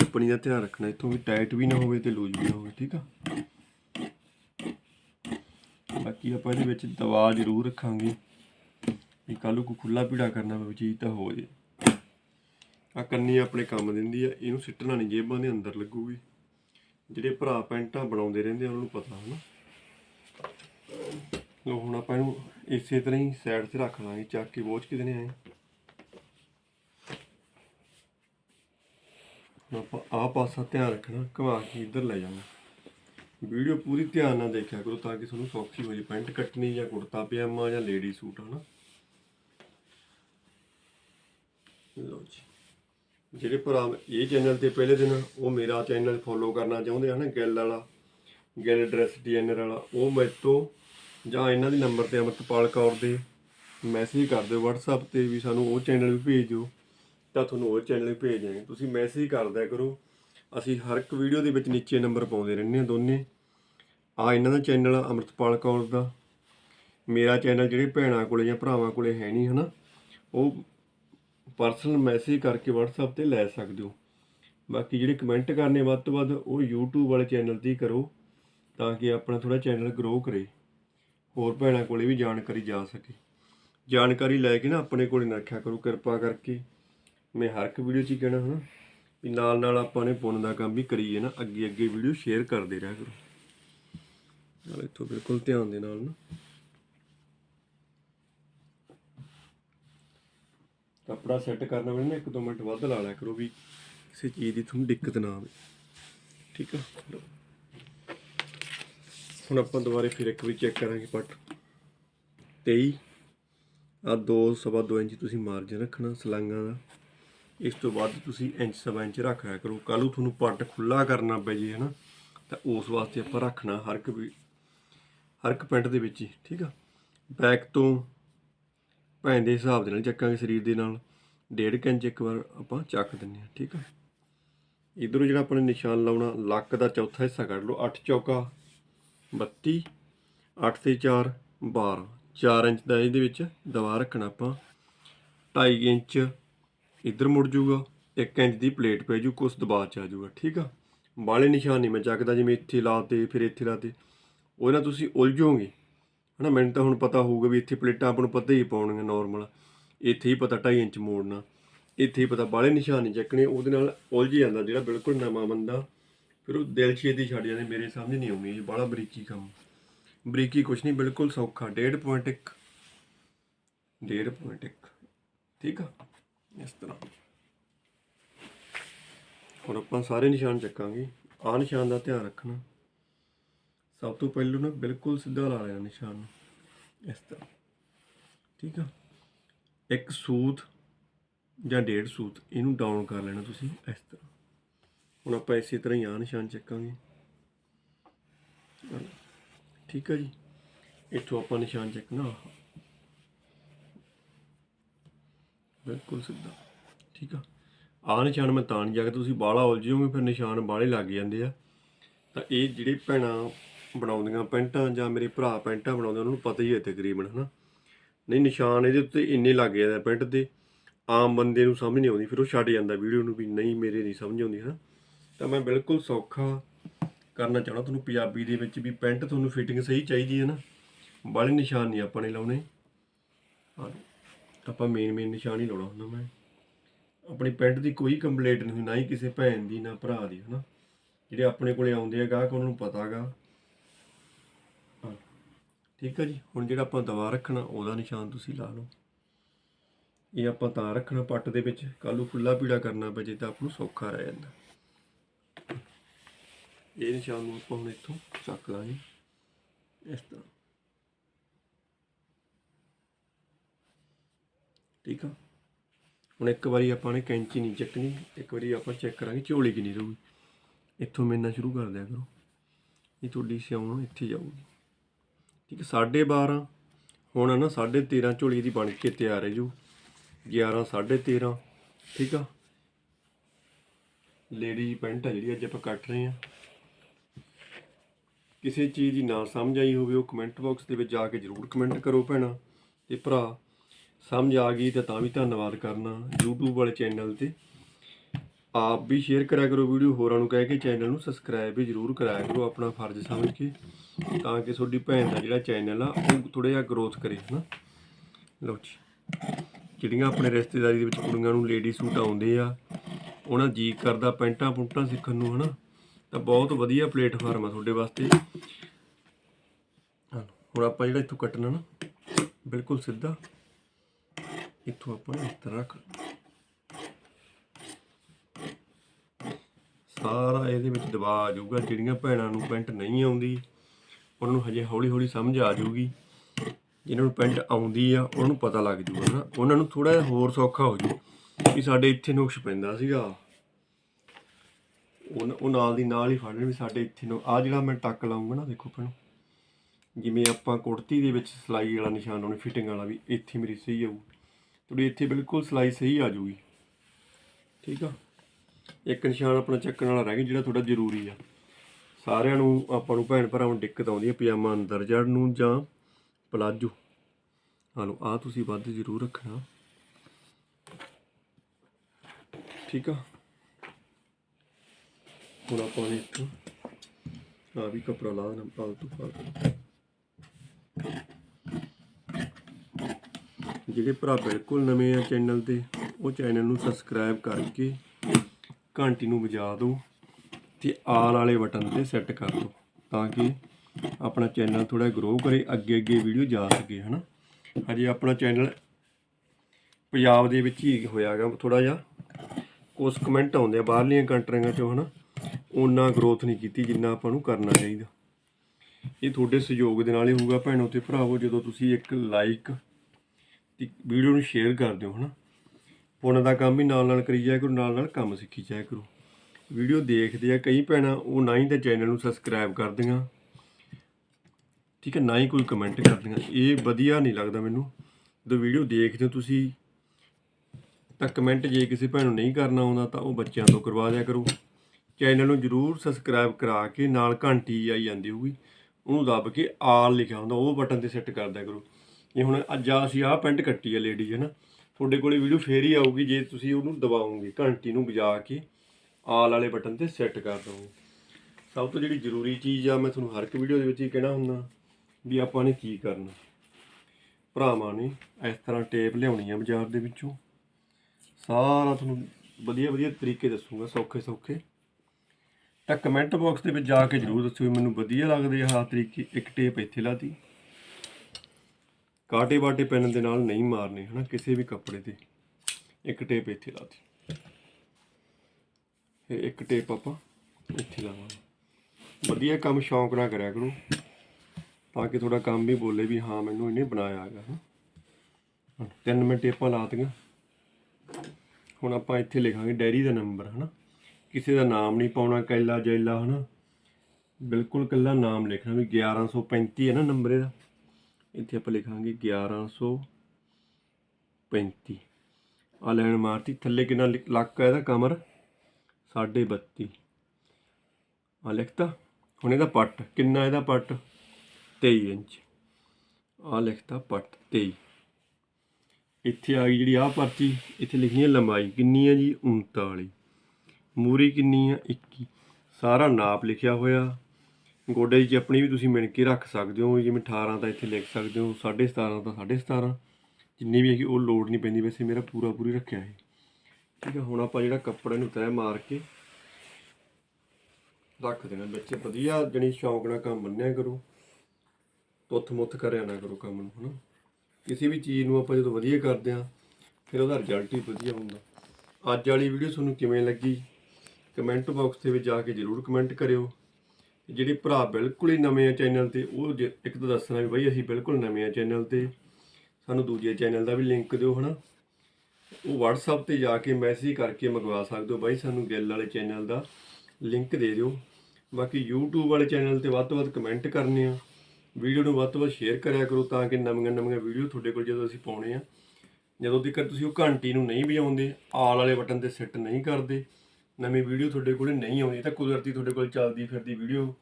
ਟੱਪਣੀ ਦਾ ਧਿਆਨ ਰੱਖਣਾ, ਇੱਥੋਂ ਵੀ ਟਾਈਟ ਵੀ ਨਾ ਹੋਵੇ ਤੇ ਲੂਜ਼ ਵੀ ਨਾ ਹੋਵੇ, ਠੀਕ ਆ? ਬਾਕੀ ਆਪਾਂ ਇਹਦੇ ਵਿੱਚ ਦਵਾ ਜ਼ਰੂਰ ਰੱਖਾਂਗੇ। ਵੀ ਕੱਲ੍ਹ ਨੂੰ ਕੋਈ ਖੁੱਲਾ ਪੀੜਾ ਕਰਨਾ ਪਵੇ, ਚੀਜ਼ ਤਾਂ ਹੋ ਜੇ। ਆ ਕੰਨੀ ਆਪਣੇ ਕੰਮ ਦਿੰਦੀ ਆ, ਇਹਨੂੰ ਸਿੱਟਣਾ ਨਹੀਂ, ਜੇਬਾਂ ਦੇ ਅੰਦਰ ਲੱਗੂਗੀ। ਜਿਹੜੇ ਭਰਾ ਪੈਂਟਾਂ ਬਣਾਉਂਦੇ ਰਹਿੰਦੇ ਆ, ਉਹਨਾਂ ਨੂੰ ਪਤਾ, ਹਨਾ। ਲੋ ਹੁਣ ਆਪਾਂ ਇਹਨੂੰ ਇਸੇ ਤਰ੍ਹਾਂ ਹੀ ਸਾਈਡ ਤੇ ਰੱਖ ਲਾਂਗੇ, ਚੱਕ ਕੇ ਬੋਝ ਕਿਤੇ ਆਏ। ਆਪਾਂ ਆਹ ਪਾਸਾ ਧਿਆਨ ਰੱਖਣਾ, ਘੁਮਾ ਕੇ ਇੱਧਰ ਲੈ ਜਾਣਾ। ਵੀਡੀਓ ਪੂਰੀ ਧਿਆਨ ਨਾਲ ਦੇਖਿਆ ਕਰੋ ਤਾਂ ਕਿ ਤੁਹਾਨੂੰ ਸੌਖੀ ਹੋ ਜੇ। ਪੈਂਟ ਕੱਟਣੀ ਜਾਂ ਕੁੜਤਾ ਪਜਾਮਾ ਜਾਂ ਲੇਡੀ ਸੂਟ, ਹਨਾ? ਲਓ ਜੀ। ਜਿਹੜੇ ਭਰਾ ਇਹ ਚੈਨਲ ਤੇ ਪਹਿਲੇ ਦਿਨ ਉਹ ਮੇਰਾ ਚੈਨਲ ਫੋਲੋ ਕਰਨਾ ਚਾਹੁੰਦੇ ਹਨ? ਗਿੱਲ ਵਾਲਾ, ਗਿੱਲ ਡਰੈਸ ਡਿਜ਼ਾਈਨਰ ਵਾਲਾ, ਉਹ ਮੇਰੇ ਤੋਂ ਜਾਂ ਇਹਨਾਂ ਦੇ ਨੰਬਰ ਤੇ ਅਮਰਤਪਾਲ ਕੌਰ ਦੇ ਮੈਸੇਜ ਕਰ ਦਿਓ। WhatsApp ਤੇ ਵੀ ਸਾਨੂੰ ਉਹ ਚੈਨਲ ਵੀ ਭੇਜ ਦਿਓ, ਤਾਂ ਤੁਹਾਨੂੰ ਉਹ ਚੈਨਲ ਵੀ ਭੇਜ ਦਿਆਂਗੇ। ਤੁਸੀਂ ਮੈਸੇਜ ਕਰ ਕਰੋ ਅਸੀਂ ਹਰ ਇੱਕ ਵੀਡੀਓ ਦੇ ਵਿੱਚ ਨੀਚੇ ਨੰਬਰ ਪਾਉਂਦੇ ਰਹਿੰਦੇ ਹਾਂ ਦੋਨੇ। ਆ ਇਹਨਾਂ ਦਾ ਚੈਨਲ ਆ ਅਮਰਤਪਾਲ ਕੌਰ ਦਾ। ਮੇਰਾ ਚੈਨਲ ਜਿਹੜੇ ਭੈਣਾਂ ਕੋਲੇ ਜਾਂ ਭਰਾਵਾਂ ਕੋਲੇ ਹੈ ਨਹੀਂ ਹਨਾ, ਉਹ ਪਰਸਨਲ ਮੈਸੇਜ ਕਰਕੇ WhatsApp ਤੇ ਲੈ ਸਕਦੇ ਹੋ। ਬਾਕੀ ਜਿਹੜੇ ਕਮੈਂਟ ਕਰਨੇ ਵੱਧ ਤੋਂ ਵੱਧ, ਉਹ YouTube ਵਾਲੇ ਚੈਨਲ ਤੇ ਹੀ ਕਰੋ, ਤਾਂ ਕਿ ਆਪਣਾ ਥੋੜਾ ਚੈਨਲ ਗਰੋ ਕਰੇ, ਹੋਰ ਭੈਣਾਂ ਕੋਲੇ ਵੀ ਜਾਣਕਾਰੀ ਜਾ ਸਕੇ। ਜਾਣਕਾਰੀ ਲੈ ਕੇ ਨਾ ਆਪਣੇ ਕੋਲੇ ਨਾ ਰੱਖਿਆ ਕਰੋ, ਕਿਰਪਾ ਕਰਕੇ। ਮੈਂ ਹਰ ਇੱਕ ਵੀਡੀਓ 'ਚ ਹੀ ਕਹਿਣਾ ਹਨਾ। ਵੀ ਨਾਲ ਨਾਲ ਆਪਾਂ ਨੇ ਪੁੰਨ ਦਾ ਕੰਮ ਵੀ ਕਰੀਏ ਨਾ, ਅੱਗੇ ਅੱਗੇ ਵੀਡੀਓ ਸ਼ੇਅਰ ਕਰਦੇ ਰਹਿ ਕਰੋ। ਨਾਲ ਇੱਥੋਂ ਬਿਲਕੁਲ ਧਿਆਨ ਦੇ ਨਾਲ ਨਾ। ਕੱਪੜਾ ਸੈੱਟ ਕਰਨ ਵੇਲੇ ਨਾ, ਇੱਕ ਦੋ ਮਿੰਟ ਵੱਧ ਲਾ ਲਿਆ ਕਰੋ ਵੀ ਕਿਸੇ ਚੀਜ਼ ਦੀ ਤੁਹਾਨੂੰ ਦਿੱਕਤ ਨਾ ਆਵੇ। ਠੀਕ ਆ? ਹੁਣ ਆਪਾਂ ਦੁਬਾਰੇ ਫਿਰ ਇੱਕ ਵਾਰੀ ਚੈੱਕ ਕਰਾਂਗੇ ਪੱਟ। 23 ਆ 2 ਸਵਾ 2 ਇੰਚ ਤੁਸੀਂ ਮਾਰਜਨ ਰੱਖਣਾ ਸਲਾਂਗਾਂ ਦਾ। ਇਸ ਤੋਂ ਬਾਅਦ ਤੁਸੀਂ ਇੰਚ ਸਵਾ ਇੰਚ ਰੱਖ ਲਿਆ ਕਰੋ। ਕੱਲ੍ਹ ਨੂੰ ਤੁਹਾਨੂੰ ਪੱਟ ਖੁੱਲਾ ਕਰਨਾ ਪੈ ਜੇ, ਹਨਾ? ਤਾਂ ਉਸ ਵਾਸਤੇ ਆਪਾਂ ਰੱਖਣਾ ਹਰ ਇੱਕ ਵੀ, ਹਰ ਇੱਕ ਪੈਂਟ ਦੇ ਵਿੱਚ ਹੀ, ਠੀਕ ਆ? ਬੈਕ ਤੋਂ ਭੈਣ ਦੇ ਹਿਸਾਬ ਦੇ ਨਾਲ ਚੱਕਾਂਗੇ ਸਰੀਰ ਦੇ ਨਾਲ। ਡੇਢ ਕੁ ਇੰਚ ਇੱਕ ਵਾਰ ਆਪਾਂ ਚੱਕ ਦਿੰਨੇ ਆ ਠੀਕ ਆ? ਇਧਰੋਂ ਜਿਹੜਾ ਆਪਾਂ ਨੇ ਨਿਸ਼ਾਨ ਲਾਉਣਾ, ਲੱਕ ਦਾ ਚੌਥਾ ਹਿੱਸਾ ਕੱਢ ਲਓ। 8 ਚੌਕਾ 32 8 ਤੇ 4 12 4 ਇੰਚ ਦਾ ਇਹਦੇ ਵਿੱਚ ਦਵਾ ਰੱਖਣਾ ਆਪਾਂ। 2.5 ਇੰਚ ਇੱਧਰ ਮੁੜ ਜਾਊਗਾ 1 ਇੰਚ ਦੀ ਪਲੇਟ ਪੈ ਜੂ, ਕੁਛ ਦਬਾਅ ਚ ਆ ਜਾਊਗਾ ਠੀਕ ਆ? ਬਾਲੇ ਨਿਸ਼ਾਨ ਨਹੀਂ ਮੈਂ ਚੱਕਦਾ ਜਿਵੇਂ ਇੱਥੇ ਲਾਤੇ ਫਿਰ ਇੱਥੇ ਲਾਤੇ ਉਹ ਨਾ ਤੁਸੀਂ ਉਲਝੋਗੇ ਹਨਾ, ਮੈਨੂੰ ਤਾਂ ਹੁਣ ਪਤਾ ਹੋਊਗਾ ਵੀ ਇੱਥੇ ਪਲੇਟਾਂ ਆਪਾਂ ਨੂੰ ਪਤਾ ਹੀ ਪਾਉਣੀਆਂ ਨਾਰਮਲ ਇੱਥੇ ਹੀ ਪਤਾ 2.5 ਇੰਚ ਮੋੜਨਾ। ਇੱਥੇ ਹੀ ਪਤਾ ਬਾਲੇ ਨਿਸ਼ਾਨ ਨਹੀਂ ਚੱਕਣੇ, ਉਹਦੇ ਨਾਲ ਉਲਝ ਜਾਂਦਾ ਜਿਹੜਾ ਬਿਲਕੁਲ ਨਵਾਂ ਬੰਦਾ। ਫਿਰ ਉਹ ਦਿਲ ਛੇਤੀ ਛੱਡ ਜਾਂਦੇ, ਮੇਰੇ ਸਮਝ ਨਹੀਂ ਆਉਂਦੀ ਇਹ ਬਾਲਾ ਬਰੀਕੀ ਕੰਮ। ਬਰੀਕੀ ਕੁਛ ਨਹੀਂ, ਬਿਲਕੁਲ ਸੌਖਾ 1.1 1.1 ਠੀਕ ਆ? ਇਸ ਤਰ੍ਹਾਂ। ਹੁਣ ਆਪਾਂ ਸਾਰੇ ਨਿਸ਼ਾਨ ਚੱਕਾਂਗੇ। ਆਹ ਨਿਸ਼ਾਨ ਦਾ ਧਿਆਨ ਰੱਖਣਾ। ਸਭ ਤੋਂ ਪਹਿਲਾਂ ਨਾ ਬਿਲਕੁਲ ਸਿੱਧਾ ਲਾ ਲੈਣਾ ਨਿਸ਼ਾਨ ਨੂੰ। ਇਸ ਤਰ੍ਹਾਂ। ਠੀਕ ਆ? ਇੱਕ ਸੂਤ ਜਾਂ ਡੇਢ ਸੂਤ, ਇਹਨੂੰ ਡਾਊਨ ਕਰ ਲੈਣਾ ਤੁਸੀਂ ਇਸ ਤਰ੍ਹਾਂ। ਹੁਣ ਆਪਾਂ ਇਸੇ ਤਰ੍ਹਾਂ ਹੀ ਆ ਨਿਸ਼ਾਨ ਚੱਕਾਂਗੇ। ਠੀਕ ਆ ਜੀ? ਇੱਥੋਂ ਆਪਾਂ ਨਿਸ਼ਾਨ ਚੱਕਣਾ ਆਹ। ਬਿਲਕੁਲ ਸਿੱਧਾ। ਠੀਕ ਆ? ਆਹ ਨਿਸ਼ਾਨ ਮੈਂ ਤਾਂ ਨਹੀਂ ਜਾ ਕੇ ਤੁਸੀਂ ਬਾਹਲਾ ਉਲਝ ਫਿਰ ਨਿਸ਼ਾਨ ਬਾਹਲੇ ਲੱਗ ਜਾਂਦੇ ਆ। ਤਾਂ ਇਹ ਜਿਹੜੇ ਭੈਣਾਂ ਬਣਾਉਂਦੀਆਂ ਪੈਂਟਾਂ ਜਾਂ ਮੇਰੇ ਭਰਾ ਪੈਂਟਾਂ ਬਣਾਉਂਦੇ, ਉਹਨਾਂ ਨੂੰ ਪਤਾ ਹੀ ਹੈ ਤਕਰੀਬਨ, ਹਨਾ? ਨਹੀਂ, ਨਿਸ਼ਾਨ ਇਹਦੇ ਉੱਤੇ ਇੰਨੇ ਲੱਗ ਜਾਂਦੇ ਆ ਪੈਂਟ ਤੇ। ਆਮ ਬੰਦੇ ਨੂੰ ਸਮਝ ਨਹੀਂ ਆਉਂਦੀ, ਫਿਰ ਉਹ ਛੱਡ ਜਾਂਦਾ ਵੀਡੀਓ ਨੂੰ ਵੀ ਨਹੀਂ, ਮੇਰੇ ਨਹੀਂ ਸਮਝ ਆਉਂਦੀ, ਹਨਾ? ਤਾਂ ਮੈਂ ਬਿਲਕੁਲ ਸੌਖਾ ਕਰਨਾ ਚਾਹਣਾ ਤੁਹਾਨੂੰ ਪੰਜਾਬੀ ਦੇ ਵਿੱਚ ਵੀ ਪੈਂਟ ਤੁਹਾਨੂੰ ਫਿਟਿੰਗ ਸਹੀ ਚਾਹੀਦੀ ਹੈ ਨਾ। ਬਾਹਲੇ ਨਿਸ਼ਾਨ ਨਹੀਂ ਆਪਾਂ ਨੇ ਲਾਉਣੇ। ਹਾਂ ਆਪਾਂ ਮੇਨ ਮੇਨ ਨਿਸ਼ਾਨ ਹੀ ਲਾਉਣਾ ਹੁੰਦਾ ਮੈਂ। ਆਪਣੀ ਪੈਂਟ ਦੀ ਕੋਈ ਕੰਪਲੇਂਟ ਨਹੀਂ ਨਾ ਹੀ ਕਿਸੇ ਭੈਣ ਦੀ, ਨਾ ਭਰਾ ਦੀ, ਹਨਾ। ਜਿਹੜੇ ਆਪਣੇ ਕੋਲੇ ਆਉਂਦੇ ਆ ਗਾਹਕ, ਉਹਨਾਂ ਨੂੰ ਪਤਾਗਾ ਠੀਕ ਆ ਜੀ? ਹੁਣ ਜਿਹੜਾ ਆਪਾਂ ਦਵਾ ਰੱਖਣਾ, ਉਹਦਾ ਨਿਸ਼ਾਨ ਤੁਸੀਂ ਲਾ ਲਓ। ਇਹ ਆਪਾਂ ਤਾਂ ਰੱਖਣਾ ਪੱਟ ਦੇ ਵਿੱਚ। ਕੱਲ ਨੂੰ ਖੁੱਲਾ ਪੀੜਾ ਕਰਨਾ ਪਏ ਜੇ ਤਾਂ ਆਪ ਨੂੰ ਸੌਖਾ ਰਹਿ ਜਾਂਦਾ। ਇਹ ਨਿਸ਼ਾਨ ਨੂੰ ਆਪਾਂ ਹੁਣ ਇੱਥੋਂ ਚੱਕ ਲਾਂਗੇ। ਇਸ ਤਰ੍ਹਾਂ। ਠੀਕ ਆ? ਹੁਣ ਇੱਕ ਵਾਰੀ ਆਪਾਂ ਨੇ ਕੈਂਚੀ ਨਹੀਂ ਚੱਕਣੀ, ਇੱਕ ਵਾਰੀ ਆਪਾਂ ਚੈੱਕ ਕਰਾਂਗੇ, ਝੋਲੀ ਕਿੰਨੀ ਰਹੂਗੀ। ਇੱਥੋਂ ਮੇਨਾ ਸ਼ੁਰੂ ਕਰ ਦਿਆ ਕਰੋ। ਇਹ ਤੁਹਾਡੀ ਸਿਆਉਣ ਇੱਥੇ ਜਾਊਗੀ। ਠੀਕ ਹੈ 12.5 ਹੁਣ ਨਾ 13.5 ਝੋਲੀ ਦੀ ਬਣ ਕੇ ਤਿਆਰ ਹੈ ਜੂ 11 13.5 ਠੀਕ ਆ? ਲੇਡੀ ਪੈਂਟ ਆ ਜਿਹੜੀ ਅੱਜ ਆਪਾਂ ਕੱਟ ਰਹੇ ਆ ਕਿਸੇ ਚੀਜ਼ ਦੀ ਨਾ ਸਮਝ ਆਈ ਹੋਵੇ, ਉਹ ਕਮੈਂਟ ਬਾਕਸ ਦੇ ਵਿੱਚ ਜਾ ਕੇ ਜਰੂਰ ਕਮੈਂਟ ਕਰੋ ਭੈਣਾ ਤੇ ਭਰਾ। ਸਮਝ ਆ ਗਈ ਤਾਂ ਤਾਂ ਵੀ ਧੰਨਵਾਦ ਕਰਨਾ YouTube ਵਾਲੇ ਚੈਨਲ ਤੇ। ਆਪ ਵੀ ਸ਼ੇਅਰ ਕਰਿਆ ਕਰੋ ਵੀਡੀਓ ਹੋਰਾਂ ਨੂੰ ਕਹਿ ਕੇ ਚੈਨਲ ਨੂੰ ਸਬਸਕ੍ਰਾਈਬ ਵੀ ਜਰੂਰ ਕਰਾਇਆ ਕਰੋ ਆਪਣਾ ਫਰਜ਼ ਸਮਝ ਕੇ, ਤਾਂ ਕਿ ਤੁਹਾਡੀ ਭੈਣ ਦਾ ਜਿਹੜਾ ਚੈਨਲ ਆ, ਉਹ ਥੋੜਾ ਜਿਹਾ ਗਰੋਥ ਕਰੇ, ਹਨਾ? ਲਓ ਜੀ। ਜਿਹੜੀਆਂ ਆਪਣੇ ਰਿਸ਼ਤੇਦਾਰੀ ਦੇ ਵਿੱਚ ਕੁੜੀਆਂ ਨੂੰ ਲੇਡੀ ਸੂਟ ਆਉਂਦੇ ਆ, ਉਹਨਾਂ ਜੀ ਕਰਦਾ ਪੈਂਟਾਂ ਪੁੰਟਾਂ ਸਿੱਖਣ ਨੂੰ, ਹਨਾ? ਤਾਂ ਬਹੁਤ ਵਧੀਆ ਪਲੇਟਫਾਰਮ ਆ ਤੁਹਾਡੇ ਵਾਸਤੇ। ਹੁਣ ਆਪਾਂ ਜਿਹੜਾ ਇੱਥੋਂ ਕੱਟਣਾ ਨਾ, ਬਿਲਕੁਲ ਸਿੱਧਾ। ਇੱਥੋਂ ਆਪਾਂ ਇਸ ਤਰ੍ਹਾਂ ਰੱਖ ਸਾਰਾ ਇਹਦੇ ਵਿੱਚ ਦਬਾ ਆ ਜਾਊਗਾ, ਜਿਹੜੀਆਂ ਭੈਣਾਂ ਨੂੰ ਪੈਂਟ ਨਹੀਂ ਆਉਂਦੀ, ਉਹਨਾਂ ਨੂੰ ਹਜੇ ਹੌਲੀ ਹੌਲੀ ਸਮਝ ਆ ਜਾਊਗੀ। ਜਿਹਨਾਂ ਨੂੰ ਪੈਂਟ ਆਉਂਦੀ ਆ, ਉਹਨਾਂ ਨੂੰ ਪਤਾ ਲੱਗ ਜੂਗਾ ਨਾ। ਉਹਨਾਂ ਨੂੰ ਥੋੜਾ ਜਿਹਾ ਹੋਰ ਸੌਖਾ ਹੋ ਜੂ ਵੀ ਸਾਡੇ ਇੱਥੇ ਨੁਕਸ ਪੈਂਦਾ ਸੀਗਾ। ਉਹ ਨਾਲ ਦੀ ਨਾਲ ਹੀ ਫੜ ਲੈਣ ਵੀ ਸਾਡੇ ਇੱਥੇ ਨੂੰ ਆ ਜਿਹੜਾ ਮੈਂ ਟੱਕ ਲਾਉਂਗਾ ਨਾ, ਦੇਖੋ ਭੈਣੋ। ਜਿਵੇਂ ਆਪਾਂ ਕੁੜਤੀ ਦੇ ਵਿੱਚ ਸਿਲਾਈ ਵਾਲਾ ਨਿਸ਼ਾਨ ਲਾਉਣੇ ਫਿਟਿੰਗ ਵਾਲਾ ਵੀ ਇੱਥੇ ਮੇਰੀ ਸਹੀ ਆਊ। ਤੁਹਾਡੀ ਇੱਥੇ ਬਿਲਕੁਲ ਸਿਲਾਈ ਸਹੀ ਆ ਜੂਗੀ ਠੀਕ ਆ? ਇੱਕ ਨਿਸ਼ਾਨ ਆਪਣਾ ਚੱਕਣ ਵਾਲਾ ਰਹਿ ਗਿਆ ਜਿਹੜਾ ਤੁਹਾਡਾ ਜ਼ਰੂਰੀ ਆ। ਸਾਰਿਆਂ ਨੂੰ, ਆਪਾਂ ਨੂੰ ਭੈਣ ਭਰਾਵਾਂ ਨੂੰ ਦਿੱਕਤ ਆਉਂਦੀ ਹੈ ਪਜਾਮਾ ਅੰਦਰ ਜੜ ਨੂੰ ਜਾਂ ਪਲਾਜੋ। ਹਾਲੋ ਆ ਤੁਸੀਂ ਵੱਧ ਜ਼ਰੂਰ ਰੱਖਣਾ। ਠੀਕ ਆ? ਹੁਣ ਆਪਾਂ ਨੇ ਇੱਥੋਂ ਆ ਵੀ ਕਪੜਾ ਲਾ ਦੇਣਾ ਪਾਲਤੂ ਫਾਲਤੂ। ਜਿਹੜੇ ਭਰਾ ਬਿਲਕੁਲ ਨਵੇਂ ਆ ਚੈਨਲ ਤੇ, ਉਹ ਚੈਨਲ ਨੂੰ ਸਬਸਕ੍ਰਾਈਬ ਕਰਕੇ ਘੰਟੀ ਨੂੰ ਵਜਾ ਦਿਓ ਤੇ ਆਲ ਵਾਲੇ ਬਟਨ ਤੇ ਸੈੱਟ ਕਰ ਦਿਓ ਤਾਂ ਕਿ ਆਪਣਾ ਚੈਨਲ ਥੋੜਾ ਗਰੋ ਕਰੇ, ਅੱਗੇ ਅੱਗੇ ਵੀਡੀਓ ਜਾ ਸਕੇ, ਹਨਾ? ਹਜੇ ਆਪਣਾ ਚੈਨਲ ਪੰਜਾਬ ਦੇ ਵਿੱਚ ਹੀ ਹੋਇਆਗਾ ਥੋੜਾ ਜਿਹਾ। ਕੁਝ ਕਮੈਂਟ ਆਉਂਦੇ ਆ ਬਾਹਰਲੀਆਂ ਕੰਟਰੀਆਂ ਚੋਂ, ਹਨਾ? ਉਹਨਾਂ ਗਰੋਥ ਨਹੀਂ ਕੀਤੀ ਜਿੰਨਾ ਆਪਾਂ ਨੂੰ ਕਰਨਾ ਚਾਹੀਦਾ। ਇਹ ਤੁਹਾਡੇ ਸਹਿਯੋਗ ਦੇ ਨਾਲ ਹੀ ਹੋਊਗਾ ਭੈਣੋ ਤੇ ਭਰਾਵੋ, ਜਦੋਂ ਤੁਸੀਂ ਇੱਕ ਲਾਈਕ ਤੇ ਵੀਡੀਓ ਨੂੰ ਸ਼ੇਅਰ ਕਰਦੇ ਹੋ ਹਨਾ? ਪੁੰਨ ਦਾ ਕੰਮ ਵੀ ਨਾਲ ਨਾਲ ਕਰੀ ਜਾਇਆ ਕਰੋ, ਨਾਲ ਨਾਲ ਕੰਮ ਸਿੱਖੀ ਜਾਇਆ ਕਰੋ। ਵੀਡੀਓ ਦੇਖਦੇ ਆ, ਕਈ ਭੈਣਾਂ ਉਹ ਨਾ ਹੀ ਤੇ ਚੈਨਲ ਨੂੰ ਸਬਸਕ੍ਰਾਈਬ ਕਰਦੀਆਂ। ਠੀਕ ਹੈ, ਨਾ ਹੀ ਕੋਈ ਕਮੈਂਟ ਕਰਦੀਆਂ। ਇਹ ਵਧੀਆ ਨਹੀਂ ਲੱਗਦਾ ਮੈਨੂੰ। ਜਦੋਂ ਵੀਡੀਓ ਦੇਖਦੇ ਹੋ ਤੁਸੀਂ, ਤਾਂ ਕਮੈਂਟ ਜੇ ਕਿਸੇ ਭੈਣ ਨੂੰ ਨਹੀਂ ਕਰਨਾ ਆਉਂਦਾ, ਤਾਂ ਉਹ ਬੱਚਿਆਂ ਤੋਂ ਕਰਵਾ ਦਿਆ ਕਰੋ। ਚੈਨਲ ਨੂੰ ਜਰੂਰ ਸਬਸਕ੍ਰਾਈਬ ਕਰਾ ਕੇ ਨਾਲ ਘੰਟੀ ਆਈ ਜਾਂਦੀ ਹੋਊਗੀ। ਉਹਨੂੰ ਦੱਬ ਕੇ ਆਲ ਲਿਖਿਆ ਹੁੰਦਾ, ਉਹ ਬਟਨ ਤੇ ਸੈੱਟ ਕਰ ਦਿਆ ਕਰੋ। ਇਹ ਹੁਣ ਅੱਜ ਆ ਅਸੀਂ ਆਹ ਪੈਂਟ ਕੱਟੀ ਹੈ ਲੇਡੀ ਹੈ ਨਾ ਤੁਹਾਡੇ ਕੋਲੇ ਵੀਡੀਓ ਫੇਰ ਹੀ ਆਊਗੀ ਜੇ ਤੁਸੀਂ ਉਹਨੂੰ ਦਬਾਓਗੇ, ਘੰਟੀ ਨੂੰ ਵਜਾ ਕੇ ਆਲ ਵਾਲੇ ਬਟਨ ਤੇ ਸੈੱਟ ਕਰ ਦੋਗੇ ਸਭ ਤੋਂ ਜਿਹੜੀ ਜ਼ਰੂਰੀ ਚੀਜ਼ ਆ, ਮੈਂ ਤੁਹਾਨੂੰ ਹਰ ਇੱਕ ਵੀਡੀਓ ਦੇ ਵਿੱਚ ਹੀ ਕਹਿਣਾ ਹੁੰਦਾ ਵੀ ਆਪਾਂ ਨੇ ਕੀ ਕਰਨਾ। ਭਰਾਵਾਂ ਨੇ ਇਸ ਤਰ੍ਹਾਂ ਟੇਪ ਲਿਆਉਣੀ ਆ ਬਾਜ਼ਾਰ ਦੇ ਵਿੱਚੋਂ। ਸਾਰਾ ਤੁਹਾਨੂੰ ਵਧੀਆ ਵਧੀਆ ਤਰੀਕੇ ਦੱਸੂਗਾ, ਸੌਖੇ ਸੌਖੇ। ਤਾਂ ਕਮੈਂਟ ਬਾਕਸ ਦੇ ਵਿੱਚ ਜਾ ਕੇ ਜਰੂਰ ਦੱਸਿਓ ਮੈਨੂੰ ਵਧੀਆ ਲੱਗਦੇ ਆ ਆਹ ਤਰੀਕੇ, ਇੱਕ ਟੇਪ ਇੱਥੇ ਲਾਤੀ ਕਾਟੇ ਬਾਟੇ ਪੈਨ ਦੇ ਨਾਲ ਨਹੀਂ ਮਾਰਨੇ, ਹਨਾ? ਕਿਸੇ ਵੀ ਕੱਪੜੇ ਤੇ ਇੱਕ ਟੇਪ ਇੱਥੇ ਲਾਤੀ ਫਿਰ ਇੱਕ ਟੇਪ ਆਪਾਂ ਇੱਥੇ ਲਾਵਾਂਗੇ। ਵਧੀਆ ਕੰਮ ਸ਼ੌਂਕ ਨਾਲ ਕਰਿਆ ਕਰੋ, ਤਾਂ ਕਿ ਤੁਹਾਡਾ ਕੰਮ ਵੀ ਬੋਲੇ ਵੀ, ਹਾਂ, ਮੈਨੂੰ ਇਹਨੇ ਬਣਾਇਆ ਹੈਗਾ, ਹਨਾ? ਤਿੰਨ ਮੈਂ ਟੇਪਾਂ ਲਾਤੀਆਂ ਹੁਣ ਆਪਾਂ ਇੱਥੇ ਲਿਖਾਂਗੇ ਡੈਰੀ ਦਾ ਨੰਬਰ, ਹਨਾ? ਕਿਸੇ ਦਾ ਨਾਮ ਨਹੀਂ ਪਾਉਣਾ, ਕੈਲਾ ਜੈਲਾ, ਹਨਾ? ਬਿਲਕੁਲ ਕੱਲਾ ਨਾਮ ਲਿਖਣਾ, ਵੀ 1135 ਹੈ ਨਾ ਨੰਬਰ ਇਹਦਾ। ਇੱਥੇ ਆਪਾਂ ਲਿਖਾਂਗੇ 1135 ਆ ਲਾਈਨ ਮਾਰਤੀ, ਥੱਲੇ ਕਿੰਨਾ ਲਿ- ਲੱਕ ਹੈ ਇਹਦਾ? ਕਮਰ 32.5 ਆ ਲਿਖਤਾ? ਹੁਣ ਇਹਦਾ ਪੱਟ, ਕਿੰਨਾ ਇਹਦਾ ਪੱਟ? 23 ਇੰਚ। ਆ ਲਿਖਤਾ ਪੱਟ 23 ਇੱਥੇ ਆ ਗਈ ਜਿਹੜੀ ਆਹ ਪਰਚੀ, ਇੱਥੇ ਲਿਖੀ ਹੈ ਲੰਬਾਈ, ਕਿੰਨੀ ਹੈ ਜੀ? 39 ਮੂਰੀ ਕਿੰਨੀ ਹੈ? 21 ਸਾਰਾ ਨਾਪ ਲਿਖਿਆ ਹੋਇਆ। ਗੋਡੇ ਦੀ ਚੱਪਣੀ ਵੀ ਤੁਸੀਂ ਮਿਣ ਕੇ ਰੱਖ ਸਕਦੇ ਹੋ, ਜਿਵੇਂ 18 ਤਾਂ ਇੱਥੇ ਲਿਖ ਸਕਦੇ ਹੋ 17.5 ਤਾਂ 17.5 ਜਿੰਨੀ ਵੀ ਹੈਗੀ ਉਹ ਲੋਡ ਨਹੀਂ ਪੈਂਦੀ, ਵੈਸੇ ਮੇਰਾ ਪੂਰਾ ਪੂਰੀ ਰੱਖਿਆ ਹੈ ਠੀਕ ਹੈ ਹੁਣ ਆਪਾਂ ਜਿਹੜਾ ਕੱਪੜੇ ਨੂੰ ਤੈਅ ਮਾਰ ਕੇ ਰੱਖ ਦੇਣਾ ਵਿੱਚ। ਵਧੀਆ ਜਣੀ ਸ਼ੌਂਕ ਨਾਲ ਕੰਮ ਬੰਨਿਆ ਕਰੋ। ਤੁੱਥ ਮੁੱਥ ਕਰਿਆ ਨਾ ਕਰੋ ਕੰਮ ਨੂੰ, ਹਨਾ। ਕਿਸੇ ਵੀ ਚੀਜ਼ ਨੂੰ ਆਪਾਂ ਜਦੋਂ ਵਧੀਆ ਕਰਦੇ ਆ ਫਿਰ ਉਹਦਾ ਰਿਜ਼ਲਟ ਹੀ ਵਧੀਆ ਹੁੰਦਾ। ਅੱਜ ਵਾਲੀ ਵੀਡੀਓ ਤੁਹਾਨੂੰ ਕਿਵੇਂ ਲੱਗੀ? ਕਮੈਂਟ ਬਾਕਸ ਦੇ ਵਿੱਚ ਜਾ ਕੇ ਜਰੂਰ ਕਮੈਂਟ ਕਰਿਓ। ਜਿਹੜੇ ਭਰਾ ਬਿਲਕੁਲ ਹੀ ਨਵੇਂ ਆ ਚੈਨਲ ਤੇ, ਉਹ ਜੇ- ਇੱਕ ਤਾਂ ਦੱਸਣਾ ਵੀ ਬਾਈ ਅਸੀਂ ਬਿਲਕੁਲ ਨਵੇਂ ਆ ਚੈਨਲ ਤੇ। ਸਾਨੂੰ ਦੂਜੇ ਚੈਨਲ ਦਾ ਵੀ ਲਿੰਕ ਦਿਓ ਹਨਾ। ਉਹ WhatsApp ਤੇ ਜਾ ਕੇ ਮੈਸੇਜ ਕਰਕੇ ਮੰਗਵਾ ਸਕਦੇ ਹੋ ਬਾਈ ਸਾਨੂੰ ਗਿੱਲ ਵਾਲੇ ਚੈਨਲ ਦਾ ਲਿੰਕ ਦੇ ਦਿਓ। ਬਾਕੀ YouTube ਵਾਲੇ ਚੈਨਲ ਤੇ ਵੱਧ ਤੋਂ ਵੱਧ ਕਮੈਂਟ ਕਰਨੇ ਆ। ਵੀਡੀਓ ਨੂੰ ਵੱਧ ਤੋਂ ਵੱਧ ਸ਼ੇਅਰ ਕਰਿਆ ਕਰੋ ਤਾਂ ਕਿ ਨਵੀਆਂ ਨਵੀਆਂ ਵੀਡੀਓ ਤੁਹਾਡੇ ਕੋਲ ਜਦੋਂ ਅਸੀਂ ਪਾਉਣੇ ਆ। ਜਦੋਂ ਤੱਕ ਤੁਸੀਂ ਉਹ ਘੰਟੀ ਨੂੰ ਨਹੀਂ ਵਜਾਉਂਦੇ, ਆਲ ਵਾਲੇ ਬਟਨ ਤੇ ਸੈੱਟ ਨਹੀਂ ਕਰਦੇ ਨਵੀਂ ਵੀਡੀਓ ਤੁਹਾਡੇ ਕੋਲ ਨਹੀਂ ਆਉਂਦੀ ਤਾਂ ਕੁਦਰਤੀ ਤੁਹਾਡੇ ਕੋਲ ਚੱਲਦੀ ਫਿਰਦੀ ਵੀਡੀਓ।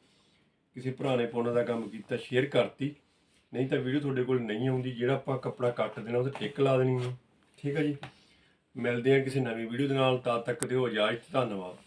ਕਿਸੇ ਭਰਾ ਨੇ ਪਾਉਣ ਦਾ ਕੰਮ ਕੀਤਾ ਸ਼ੇਅਰ ਕਰਤੀ। ਨਹੀਂ ਤਾਂ ਵੀਡੀਓ ਤੁਹਾਡੇ ਕੋਲ ਨਹੀਂ ਆਉਂਦੀ, ਜਿਹੜਾ ਆਪਾਂ ਕੱਪੜਾ ਕੱਟ ਦੇਣਾ, ਉਹ ਤੇ ਟਿਕ ਲਾ ਦੇਣੀ ਆ। ਠੀਕ ਆ ਜੀ? ਮਿਲਦੇ ਆ ਕਿਸੇ ਨਵੀਂ ਵੀਡੀਓ ਦੇ ਨਾਲ, ਤਦ ਤੱਕ ਦਿਓ ਇਜਾਜ਼ਤ, ਧੰਨਵਾਦ।